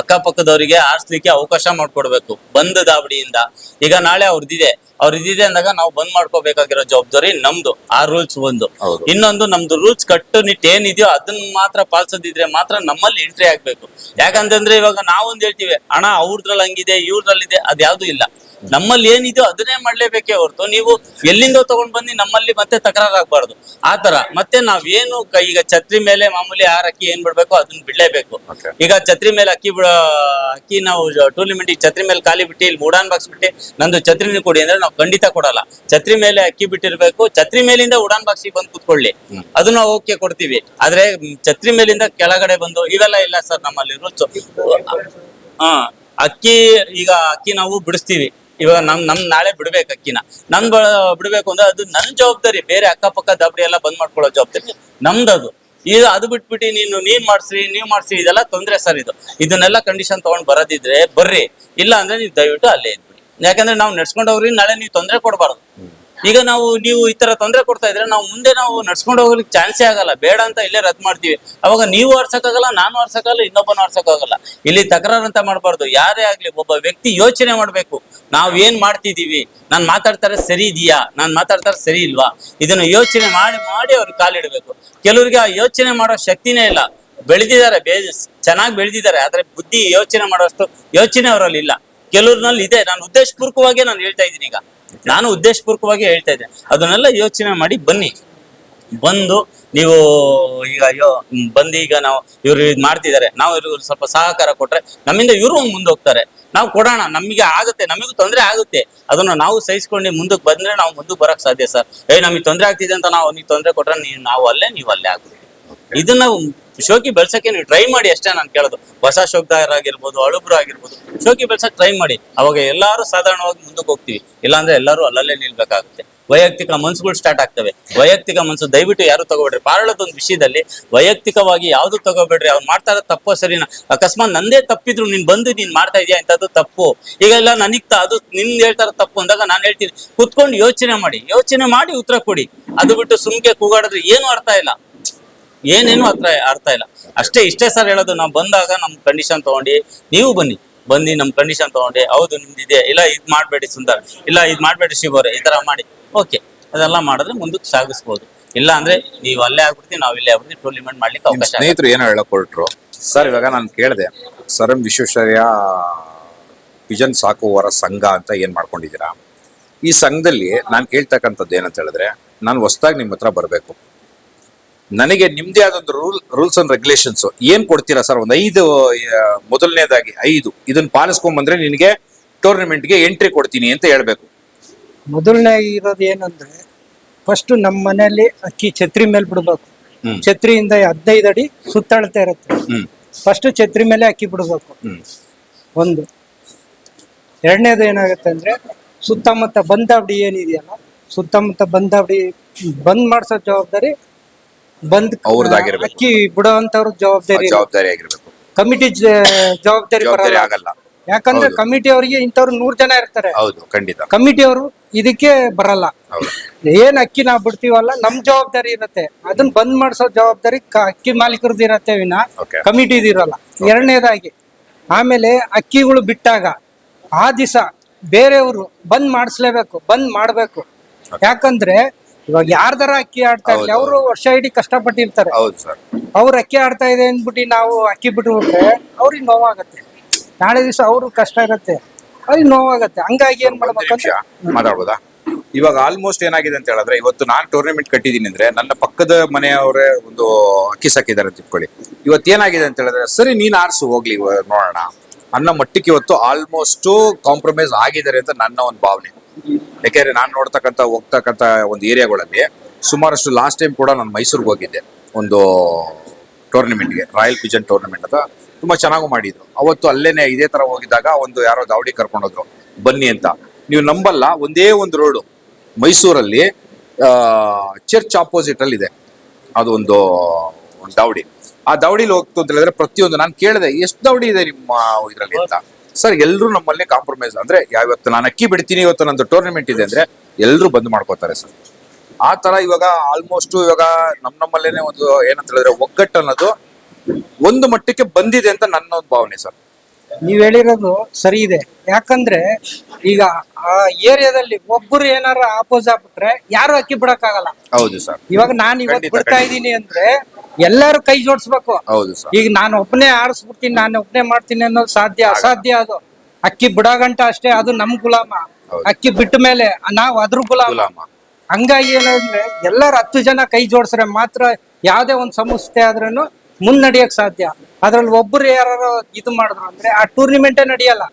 ಅಕ್ಕಪಕ್ಕದವರಿಗೆ ಆರಿಸ್ಲಿಕ್ಕೆ ಅವಕಾಶ ಮಾಡ್ಕೊಡ್ಬೇಕು. ಬಂದ್ ದಾವಡಿಯಿಂದ ಈಗ ನಾಳೆ ಅವ್ರದ್ದಿದೆ ಅವ್ರ ಇದಿದೆ ಅಂದಾಗ ನಾವು ಬಂದ್ ಮಾಡ್ಕೋಬೇಕಾಗಿರೋ ಜವಾಬ್ದಾರಿ ನಮ್ದು ಆ ರೂಲ್ಸ್ ಒಂದು. ಇನ್ನೊಂದು ನಮ್ದು ರೂಲ್ಸ್ ಕಟ್ಟುನಿಟ್ಟು ಏನಿದೆಯೋ ಅದನ್ನ ಮಾತ್ರ ಪಾಲಿಸೋದಿದ್ರೆ ಮಾತ್ರ ನಮ್ಮಲ್ಲಿ ಎಂಟ್ರಿ ಆಗ್ಬೇಕು. ಯಾಕಂತಂದ್ರೆ ಇವಾಗ ನಾವೊಂದ್ ಹೇಳ್ತೀವಿ ಹಣ ಅವ್ರದ್ರಲ್ಲಿ ಹಂಗಿದೆ ಇವ್ರದ್ರಲ್ಲಿದೆ. ಅದ್ಯಾವ್ದು ಇಲ್ಲ. ನಮ್ಮಲ್ಲಿ ಏನಿದೆಯೋ ಅದನ್ನೇ ಮಾಡ್ಲೇಬೇಕೇ ಹೊರತು ನೀವು ಎಲ್ಲಿಂದ ತಗೊಂಡ್ ಬಂದು ನಮ್ಮಲ್ಲಿ ಮತ್ತೆ ತಕರಾರಾಗಬಾರ್ದು. ಆತರ ಮತ್ತೆ ನಾವೇನು ಏನು ಈಗ ಛತ್ರಿ ಮೇಲೆ ಮಾಮೂಲಿ ಆರ್ ಅಕ್ಕಿ ಏನ್ ಬಿಡ್ಬೇಕು ಅದನ್ನ ಬಿಡ್ಲೇಬೇಕು. ಈಗ ಛತ್ರಿ ಮೇಲೆ ಅಕ್ಕಿ ಬಿಡ ಅಕ್ಕಿ ನಾವು ಟೂರ್ನಿಮೆಂಟ್ ಛತ್ರಿ ಮೇಲೆ ಖಾಲಿ ಬಿಟ್ಟು ಇಲ್ಲಿ ಉಡಾನ್ ಬಾಕ್ಸ್ ಬಿಟ್ಟು ನಂದು ಛತ್ರಿನ ಕೊಡಿ ಅಂದ್ರೆ ನಾವು ಖಂಡಿತ ಕೊಡಲ್ಲ. ಛತ್ರಿ ಮೇಲೆ ಅಕ್ಕಿ ಬಿಟ್ಟಿರ್ಬೇಕು. ಛತ್ರಿ ಮೇಲಿಂದ ಉಡಾನ್ ಬಾಕ್ಸ್ ಬಂದು ಕೂತ್ಕೊಳ್ಳಿ. ಅದನ್ನ ಓಕೆ ಕೊಡ್ತೀವಿ. ಆದ್ರೆ ಛತ್ರಿ ಮೇಲಿಂದ ಕೆಳಗಡೆ ಬಂದು ಇವೆಲ್ಲ ಇಲ್ಲ ಸರ್ ನಮ್ಮಲ್ಲಿ ರೂಲ್ಸ್ ಹಾ ಅಕ್ಕಿ ಈಗ ಅಕ್ಕಿ ನಾವು ಬಿಡಿಸ್ತೀವಿ. ಇವಾಗ ನಮ್ ನಮ್ ನಾಳೆ ಬಿಡ್ಬೇಕು ಅಕ್ಕಿನ. ನನ್ ಬಿಡ್ಬೇಕು ಅಂದ್ರೆ ಅದು ನನ್ ಜವಾಬ್ದಾರಿ. ಬೇರೆ ಅಕ್ಕಪಕ್ಕ ದಬಡಿ ಎಲ್ಲ ಬಂದ್ ಮಾಡ್ಕೊಳ್ಳೋ ಜವಾಬ್ದಾರಿ. ನಮ್ದದು ಈಗ ಅದು ಬಿಟ್ಬಿಟ್ಟು ನೀನು, ನೀನ್ ಮಾಡ್ಸ್ರಿ, ನೀವ್ ಮಾಡ್ಸ್ರಿ, ಇದೆಲ್ಲ ತೊಂದ್ರೆ ಸರ್ ಇದು. ಇದನ್ನೆಲ್ಲ ಕಂಡೀಷನ್ ತಗೊಂಡ್ ಬರೋದಿದ್ರೆ ಬರ್ರಿ. ಇಲ್ಲ ಅಂದ್ರೆ ನೀವು ದಯವಿಟ್ಟು ಅಲ್ಲೇ ಇದ್ಬಿಡಿ. ಯಾಕಂದ್ರೆ ನಾವು ನಡ್ಸ್ಕೊಂಡು ಹೋಗ್ರಿ ನಾಳೆ ನೀವು ತೊಂದರೆ ಕೊಡಬಾರ್ದು. ಈಗ ನಾವು ನೀವು ಈ ತರ ತೊಂದರೆ ಕೊಡ್ತಾ ಇದ್ರೆ ನಾವು ಮುಂದೆ ನಾವು ನಡ್ಸ್ಕೊಂಡು ಹೋಗ್ಲಿಕ್ಕೆ ಚಾನ್ಸೇ ಆಗಲ್ಲ. ಬೇಡ ಅಂತ ಇಲ್ಲೇ ರದ್ದು ಮಾಡ್ತೀವಿ. ಅವಾಗ ನೀವು ಆಡ್ಸಕ್ಕಾಗಲ್ಲ, ನಾನು ಆಡ್ಸಕ್ಕಾಗಲ್ಲ, ಇನ್ನೊಬ್ಬನ ಆಡ್ಸಕ್ಕಾಗಲ್ಲ. ಇಲ್ಲಿ ತಕರಾರು ಅಂತ ಮಾಡಬಾರ್ದು. ಯಾರೇ ಆಗ್ಲಿ, ಒಬ್ಬ ವ್ಯಕ್ತಿ ಯೋಚನೆ ಮಾಡ್ಬೇಕು. ನಾವ್ ಏನ್ ಮಾಡ್ತಿದೀವಿ? ನಾನ್ ಮಾತಾಡ್ತಾರೆ ಸರಿ ಇದೆಯಾ? ನಾನ್ ಮಾತಾಡ್ತಾರೆ ಸರಿ ಇಲ್ವಾ? ಇದನ್ನ ಯೋಚನೆ ಮಾಡಿ ಮಾಡಿ ಅವ್ರಿಗೆ ಕಾಲಿಡ್ಬೇಕು ಕೆಲವರಿಗೆ ಆ ಯೋಚನೆ ಮಾಡೋ ಶಕ್ತಿನೇ ಇಲ್ಲ. ಬೆಳೆದಿದ್ದಾರೆ, ಬೇ ಚೆನ್ನಾಗಿ ಬೆಳೆದಿದ್ದಾರೆ. ಆದ್ರೆ ಬುದ್ಧಿ ಯೋಚನೆ ಮಾಡೋಷ್ಟು ಯೋಚನೆ ಅವರಲ್ಲಿ ಇಲ್ಲ ಕೆಲವ್ರಲ್ಲಿ ಇದೆ. ನಾನು ಉದ್ದೇಶಪೂರ್ವಕವಾಗಿ ನಾನು ಹೇಳ್ತಾ ಇದ್ದೀನಿ ಈಗ. ನಾನು ಉದ್ದೇಶಪೂರ್ವಕವಾಗಿ ಹೇಳ್ತಾ ಇದ್ದೆ. ಅದನ್ನೆಲ್ಲ ಯೋಚನೆ ಮಾಡಿ ಬನ್ನಿ. ಬಂದು ನೀವು ಈಗ ಅಯ್ಯೋ ಬಂದು ಈಗ ನಾವು ಇವ್ರು ಇದು ಮಾಡ್ತಿದ್ದಾರೆ. ನಾವು ಇವ್ರಿಗೆ ಸ್ವಲ್ಪ ಸಹಕಾರ ಕೊಟ್ರೆ ನಮ್ಮಿಂದ ಇವರು ಮುಂದೆ ಹೋಗ್ತಾರೆ. ನಾವು ಕೊಡೋಣ. ನಮಗೆ ಆಗುತ್ತೆ. ನಮಗೂ ತೊಂದರೆ ಆಗುತ್ತೆ. ಅದನ್ನ ನಾವು ಸಹಿಸ್ಕೊಂಡು ಮುಂದಕ್ಕೆ ಬಂದ್ರೆ ನಾವು ಮುಂದಕ್ಕೆ ಬರಕ್ ಸಾಧ್ಯ ಸರ್. ಏ ನಮಗೆ ತೊಂದರೆ ಆಗ್ತಿದೆ ಅಂತ ನಾವು ನೀವು ತೊಂದರೆ ಕೊಟ್ರೆ ನೀವು ನಾವು ಅಲ್ಲೇ ನೀವು ಅಲ್ಲೇ ಆಗುತ್ತೆ ಇದನ್ನ ಶೋಕಿ ಬೆಳ್ಸಕ್ಕೆ ನೀವು ಟ್ರೈ ಮಾಡಿ ಅಷ್ಟೇ ನಾನು ಕೇಳೋದು. ಹೊಸ ಶೋಕ್ದಾರ ಆಗಿರ್ಬೋದು ಅಳುಬ್ರು ಆಗಿರ್ಬೋದು ಶೋಕಿ ಬೆಳ್ಸಕ್ ಟ್ರೈ ಮಾಡಿ. ಅವಾಗ ಎಲ್ಲರೂ ಸಾಧಾರಣವಾಗಿ ಮುಂದಕ್ಕೆ ಹೋಗ್ತೀವಿ. ಇಲ್ಲಾಂದ್ರೆ ಎಲ್ಲರೂ ಅಲ್ಲಲ್ಲೇ ನಿಲ್ಬೇಕಾಗುತ್ತೆ. ವೈಯಕ್ತಿಕ ಮನ್ಸುಗಳು ಸ್ಟಾರ್ಟ್ ಆಗ್ತವೆ. ವೈಯಕ್ತಿಕ ಮನ್ಸು ದಯವಿಟ್ಟು ಯಾರು ತಗೋಬೇಡ್ರಿ. ಪಾರಳದೊಂದು ವಿಷಯದಲ್ಲಿ ವೈಯಕ್ತಿಕವಾಗಿ ಯಾವ್ದು ತಗೋಬೇಡ್ರಿ, ಅವ್ರು ಮಾಡ್ತಾ ಇರೋ ತಪ್ಪೋ ಸರಿನಾ? ಅಕಸ್ಮಾತ್ ನಂದೇ ತಪ್ಪಿದ್ರು, ನೀನ್ ಬಂದು ನೀನ್ ಮಾಡ್ತಾ ಇದೀಯ? ಇಂಥದ್ದು ತಪ್ಪು. ಈಗ ಎಲ್ಲ ನನಗ್ ಅದು ನಿನ್ ಹೇಳ್ತಾರ ತಪ್ಪು ಅಂದಾಗ ನಾನು ಹೇಳ್ತೀನಿ. ಕುತ್ಕೊಂಡು ಯೋಚನೆ ಮಾಡಿ. ಯೋಚನೆ ಮಾಡಿ ಉತ್ತರ ಕೊಡಿ. ಅದು ಬಿಟ್ಟು ಸುಮ್ಕೆ ಕೂಗಾಡಿದ್ರೆ ಏನು ಅರ್ಥ ಇಲ್ಲ. ಏನೇನು ಹತ್ರ ಅರ್ಥ ಇಲ್ಲ. ಅಷ್ಟೇ ಇಷ್ಟೇ ಸರ್ ಹೇಳೋದು ನಾವು ಬಂದಾಗ ನಮ್ಮ ಕಂಡೀಷನ್ ತಗೊಂಡು ನೀವು ಬನ್ನಿ. ಬಂದು ನಮ್ಮ ಕಂಡೀಷನ್ ತಗೊಂಡು. ಹೌದು ನಿಮ್ದಿದೆ ಇಲ್ಲ ಇದು ಮಾಡಬೇಡಿ ಸುಂದರ್. ಇಲ್ಲ ಇದು ಮಾಡಬೇಡಿ ಶಿವರ್ ಈ ಥರ ಮಾಡಿ. ಓಕೆ ಅದೆಲ್ಲ ಮಾಡಿದ್ರೆ ಮುಂದಕ್ಕೆ ಸಾಗಿಸ್ಬೋದು. ಇಲ್ಲ ಅಂದ್ರೆ ನೀವು ಅಲ್ಲೇ ಆಗ್ಬಿಡ್ತೀವಿ ನಾವು ಇಲ್ಲೇ ಆಗ್ಬಿಡ್ತೀವಿ ಟೂರ್ನಿಮೆಂಟ್ ಮಾಡ್ಲಿಕ್ಕೆ ಅವಕಾಶ. ಸ್ನೇಹಿತರು ಏನೋ ಹೇಳಕ್ಕೊರಟ್ರು ಸರ್ ಇವಾಗ ನಾನು ಕೇಳಿದೆ ಸರ್ ಎಂ ವಿಶ್ವೇಶ್ವರಯ್ಯ ಪಿಜನ್ ಸಾಕುವವರ ಸಂಘ ಅಂತ ಏನ್ ಮಾಡ್ಕೊಂಡಿದ್ದೀರಾ? ಈ ಸಂಘದಲ್ಲಿ ನಾನು ಕೇಳ್ತಕ್ಕಂಥದ್ದು ಏನಂತ ಹೇಳಿದ್ರೆ ನಾನು ಹೊಸದಾಗಿ ನಿಮ್ಮ ಹತ್ರ ಬರಬೇಕು. ನನಗೆ ನಿಮ್ದೇ ಆದೊಂದು ರೂಲ್ ರೂಲ್ಸ್ ಅಂಡ್ ರೆಗ್ಯುಲೇಷನ್ಸ್ ಏನ್ ಕೊಡ್ತೀರಾ ಸರ್ ಒಂದು ಐದು ಮೊದಲನೇದಾಗಿ ಐದು. ಇದನ್ನ ಪಾಲಿಸ್ಕೊಂಡ್ ಬಂದ್ರೆ ನಿನಗೆ ಟೂರ್ನಮೆಂಟ್ಗೆ ಎಂಟ್ರಿ ಕೊಡ್ತೀನಿ ಅಂತ ಹೇಳ್ಬೇಕು. ಮೊದಲನೇ ಇರೋದು ಏನಂದ್ರೆ ಫಸ್ಟ್ ನಮ್ಮ ಮನೆಯಲ್ಲಿ ಅಕ್ಕಿ ಛತ್ರಿ ಮೇಲೆ ಬಿಡ್ಬೇಕು. ಛತ್ರಿಯಿಂದ ಹದಿನೈದು ಅಡಿ ಸುತ್ತಳತೆ ಇರುತ್ತೆ. ಫಸ್ಟ್ ಛತ್ರಿ ಮೇಲೆ ಅಕ್ಕಿ ಬಿಡ್ಬೇಕು. ಒಂದು. ಎರಡನೇದು ಏನಾಗುತ್ತೆ ಅಂದ್ರೆ ಸುತ್ತಮುತ್ತ ಬಂದಾವಡಿ ಏನಿದೆಯಲ್ಲ ಸುತ್ತಮುತ್ತ ಬಂದಾವಡಿ ಬಂದ್ ಮಾಡ್ಸೋ ಜವಾಬ್ದಾರಿ ಬಂದ್ ಅವ್ರದ್ದಾಗಿರ್ಬೇಕು. ಅಕ್ಕಿ ಬಿಡುವಂತವ್ರ ಜವಾಬ್ದಾರಿ ಜವಾಬ್ದಾರಿ ಆಗಿರ್ಬೇಕು. ಕಮಿಟಿ ಜವಾಬ್ದಾರಿ ಜವಾಬ್ದಾರಿ ಬರಲ್ಲ. ಆಗಲ್ಲ. ಯಾಕಂದ್ರೆ. ಕಮಿಟಿ ಅವರಿಗೆ ಇಂಥವ್ರು ನೂರ್ ಜನ ಇರ್ತಾರೆ. ಹೌದು ಖಂಡಿತ. ಕಮಿಟಿ ಅವರು ಇದಕ್ಕೆ ಬರಲ್ಲ. ಹೌದು. ಏನ್ ಅಕ್ಕಿ ನಾವು ಬಿಡ್ತೀವಲ್ಲ ನಮ್ ಜವಾಬ್ದಾರಿ ಇರುತ್ತೆ. ಅದನ್ನ ಬಂದ್ ಮಾಡಿಸೋ ಜವಾಬ್ದಾರಿ ಕ- ಅಕ್ಕಿ ಮಾಲೀಕರದ್ದು ಇರತ್ತೆ ವಿನ. Okay. ಕಮಿಟಿದು ಇರಲ್ಲ. ಎರಡನೇದಾಗಿ ಆಮೇಲೆ ಅಕ್ಕಿಗಳು ಬಿಟ್ಟಾಗ ಆ ದಿವಸ ಬೇರೆಯವರು ಬಂದ್ ಮಾಡಿಸ್ಲೇಬೇಕು ಬಂದ್ ಮಾಡ್ಬೇಕು. ಯಾಕಂದ್ರೆ ಇವಾಗ ಯಾರ್ದಾರ ಅಕ್ಕಿ ಆಡ್ತಾ ಇರ್ಲಿ. ಅವರು ವರ್ಷ ಇಡೀ ಕಷ್ಟಪಟ್ಟಿರ್ತಾರೆ. ಹೌದು ಸರ್. ಅವ್ರ ಅಕ್ಕಿ ಆಡ್ತಾ ಇದೆ ಅಂದ್ಬಿಟ್ಟು ನಾವು ಅಕ್ಕಿ ಬಿಟ್ಬಿಟ್ರೆ ಅವ್ರಿಗೆ ನೋವಾಗತ್ತೆ. ನಾಳೆ ದಿವಸ ಅವ್ರ ಕಷ್ಟ ಇರತ್ತೆ ಅವ್ರಿಗೆ ನೋವಾಗತ್ತೆ. ಹಂಗಾಗಿ ಏನ್ ಮಾಡ್ಬೇಕು ಅಂತ ಮಾತಾಡ್ಬೋದಾ? ಇವಾಗ ಆಲ್ಮೋಸ್ಟ್ ಏನಾಗಿದೆ ಅಂತ ಹೇಳಿದ್ರೆ ಇವತ್ತು ನಾನು ಟೂರ್ನಮೆಂಟ್ ಕಟ್ಟಿದೀನಿ ಅಂದ್ರೆ ನನ್ನ ಪಕ್ಕದ ಮನೆಯವರೇ ಒಂದು ಅಕ್ಕಿ ಸಾಕಿದ್ದಾರೆ ಅಂತ ಇಟ್ಕೊಳ್ಳಿ ಇವತ್ತು ಏನಾಗಿದೆ ಅಂತ ಹೇಳಿದ್ರೆ ಸರಿ ನೀನ್ ಆರ್ಸು ಹೋಗ್ಲಿ ನೋಡೋಣ. ಅನ್ನೋ ಮಟ್ಟಕ್ಕೆ ಇವತ್ತು ಆಲ್ಮೋಸ್ಟ್ ಕಾಂಪ್ರಮೈಸ್ ಆಗಿದ್ದಾರೆ ಅಂತ ನನ್ನ ಒಂದು ಭಾವನೆ. ಯಾಕೆಂದ್ರೆ ನಾನು ನೋಡ್ತಕ್ಕಂತ ಹೋಗ್ತಕ್ಕಂಥ ಒಂದು ಏರಿಯಾಗಳಲ್ಲಿ ಸುಮಾರಷ್ಟು ಲಾಸ್ಟ್ ಟೈಮ್ ಕೂಡ ನಾನು ಮೈಸೂರಿಗೆ ಹೋಗಿದ್ದೆ. ಒಂದು ಟೂರ್ನಮೆಂಟ್ಗೆ ರಾಯಲ್ ಪಿಜನ್ ಟೂರ್ನಮೆಂಟ್ ಅಂತ. ತುಂಬಾ ಚೆನ್ನಾಗೂ ಮಾಡಿದ್ರು. ಅವತ್ತು ಅಲ್ಲೇನೆ ಇದೇ ತರ ಹೋಗಿದ್ದಾಗ ಒಂದು ಯಾರೋ ದಾವಡಿ ಕರ್ಕೊಂಡೋದ್ರು ಬನ್ನಿ ಅಂತ. ನೀವು ನಂಬಲ್ಲ, ಒಂದೇ ಒಂದು ರೋಡು ಮೈಸೂರಲ್ಲಿ ಚರ್ಚ್ ಆಪೋಸಿಟ್ ಅಲ್ಲಿ ಇದೆ. ಅದು ಒಂದು ದಾವಡಿ ಆ ದಾವಡಿಲಿ ಹೋಗ್ತು ಅಂತ ಹೇಳಿದ್ರೆ ಪ್ರತಿಯೊಂದು ನಾನು ಕೇಳಿದೆ, ಎಷ್ಟು ದಾವಡಿ ಇದೆ ನಿಮ್ಮ ಇದರಲ್ಲಿ? ಅಂತ. ಸರ್ ಎಲ್ಲರೂ ನಮ್ಮಲ್ಲಿ ಕಾಂಪ್ರಮೈಸ್ ಅಂದ್ರೆ ಯಾವತ್ತು ನಾನು ಅಕ್ಕಿ ಬಿಡ್ತೀನಿ ಇವತ್ತು ನಂದು ಟೂರ್ನಮೆಂಟ್ ಇದೆ ಅಂದ್ರೆ ಎಲ್ಲರೂ ಬಂದ್ ಮಾಡ್ಕೋತಾರೆ ಸರ್. ಆ ತರ ಇವಾಗ ಆಲ್ಮೋಸ್ಟ್ ಇವಾಗ ನಮ್ ನಮ್ಮಲ್ಲೇನೆ ಒಂದು ಏನಂತ ಹೇಳಿದ್ರೆ ಒಗ್ಗಟ್ಟು ಅನ್ನೋದು ಒಂದು ಮಟ್ಟಕ್ಕೆ ಬಂದಿದೆ ಅಂತ ನನ್ನ ಒಂದು ಭಾವನೆ ಸರ್. ನೀವ್ ಹೇಳಿರೋದು ಸರಿ ಇದೆ. ಯಾಕಂದ್ರೆ ಈಗ ಆ ಏರಿಯಾದಲ್ಲಿ ಒಬ್ಬರು ಏನಾರ ಆಪೋಸ್ ಆಗ್ಬಿಟ್ರೆ ಯಾರು ಅಕ್ಕಿ ಬಿಡಕ್ಕಾಗಲ್ಲ. ಹೌದು ಸರ್. ಇವಾಗ ನಾನು ಇವತ್ತು ಖಂಡಿತ, ಬಿಡ್ತಾ ಖಂಡಿತ. ಇದ್ದೀನಿ ಅಂದ್ರೆ ಎಲ್ಲಾರು ಕೈ ಜೋಡಿಸ್ಬೇಕು. ಹೌದು ಸರ್. ಈಗ ನಾನು ಒಬ್ಬನೇ ಆಡಿಸ್ಬಿಡ್ತೀನಿ ನಾನು ಒಬ್ಬನೇ ಮಾಡ್ತೀನಿ ಅನ್ನೋದು ಸಾಧ್ಯ ಅಸಾಧ್ಯ ಅದು. ಅಕ್ಕಿ ಬಿಡಗಂಟ ಅಷ್ಟೇ ಅದು ನಮ್ ಗುಲಾಮ. ಅಕ್ಕಿ ಬಿಟ್ಟ ಮೇಲೆ ನಾವು ಅದ್ರ ಗುಲಾಮ. ಗುಲಾಮ. ಹಂಗಾಗಿ ಏನಂದ್ರೆ ಎಲ್ಲಾರು ಹತ್ತು ಜನ ಕೈ ಜೋಡಿಸ್ರೆ ಮಾತ್ರ ಯಾವ್ದೇ ಒಂದ್ ಸಂಸ್ಥೆ ಆದ್ರೂ ಮುನ್ನಡಿಯಕ್ ಸಾಧ್ಯ. ಅದ್ರಲ್ಲಿ ಒಬ್ರು ಯಾರು ಇದು ಮಾಡಿದ್ರು ಅಂದ್ರೆ ಆ ಟೂರ್ನಿಮೆಂಟೇ ನಡೆಯಲ್ಲ.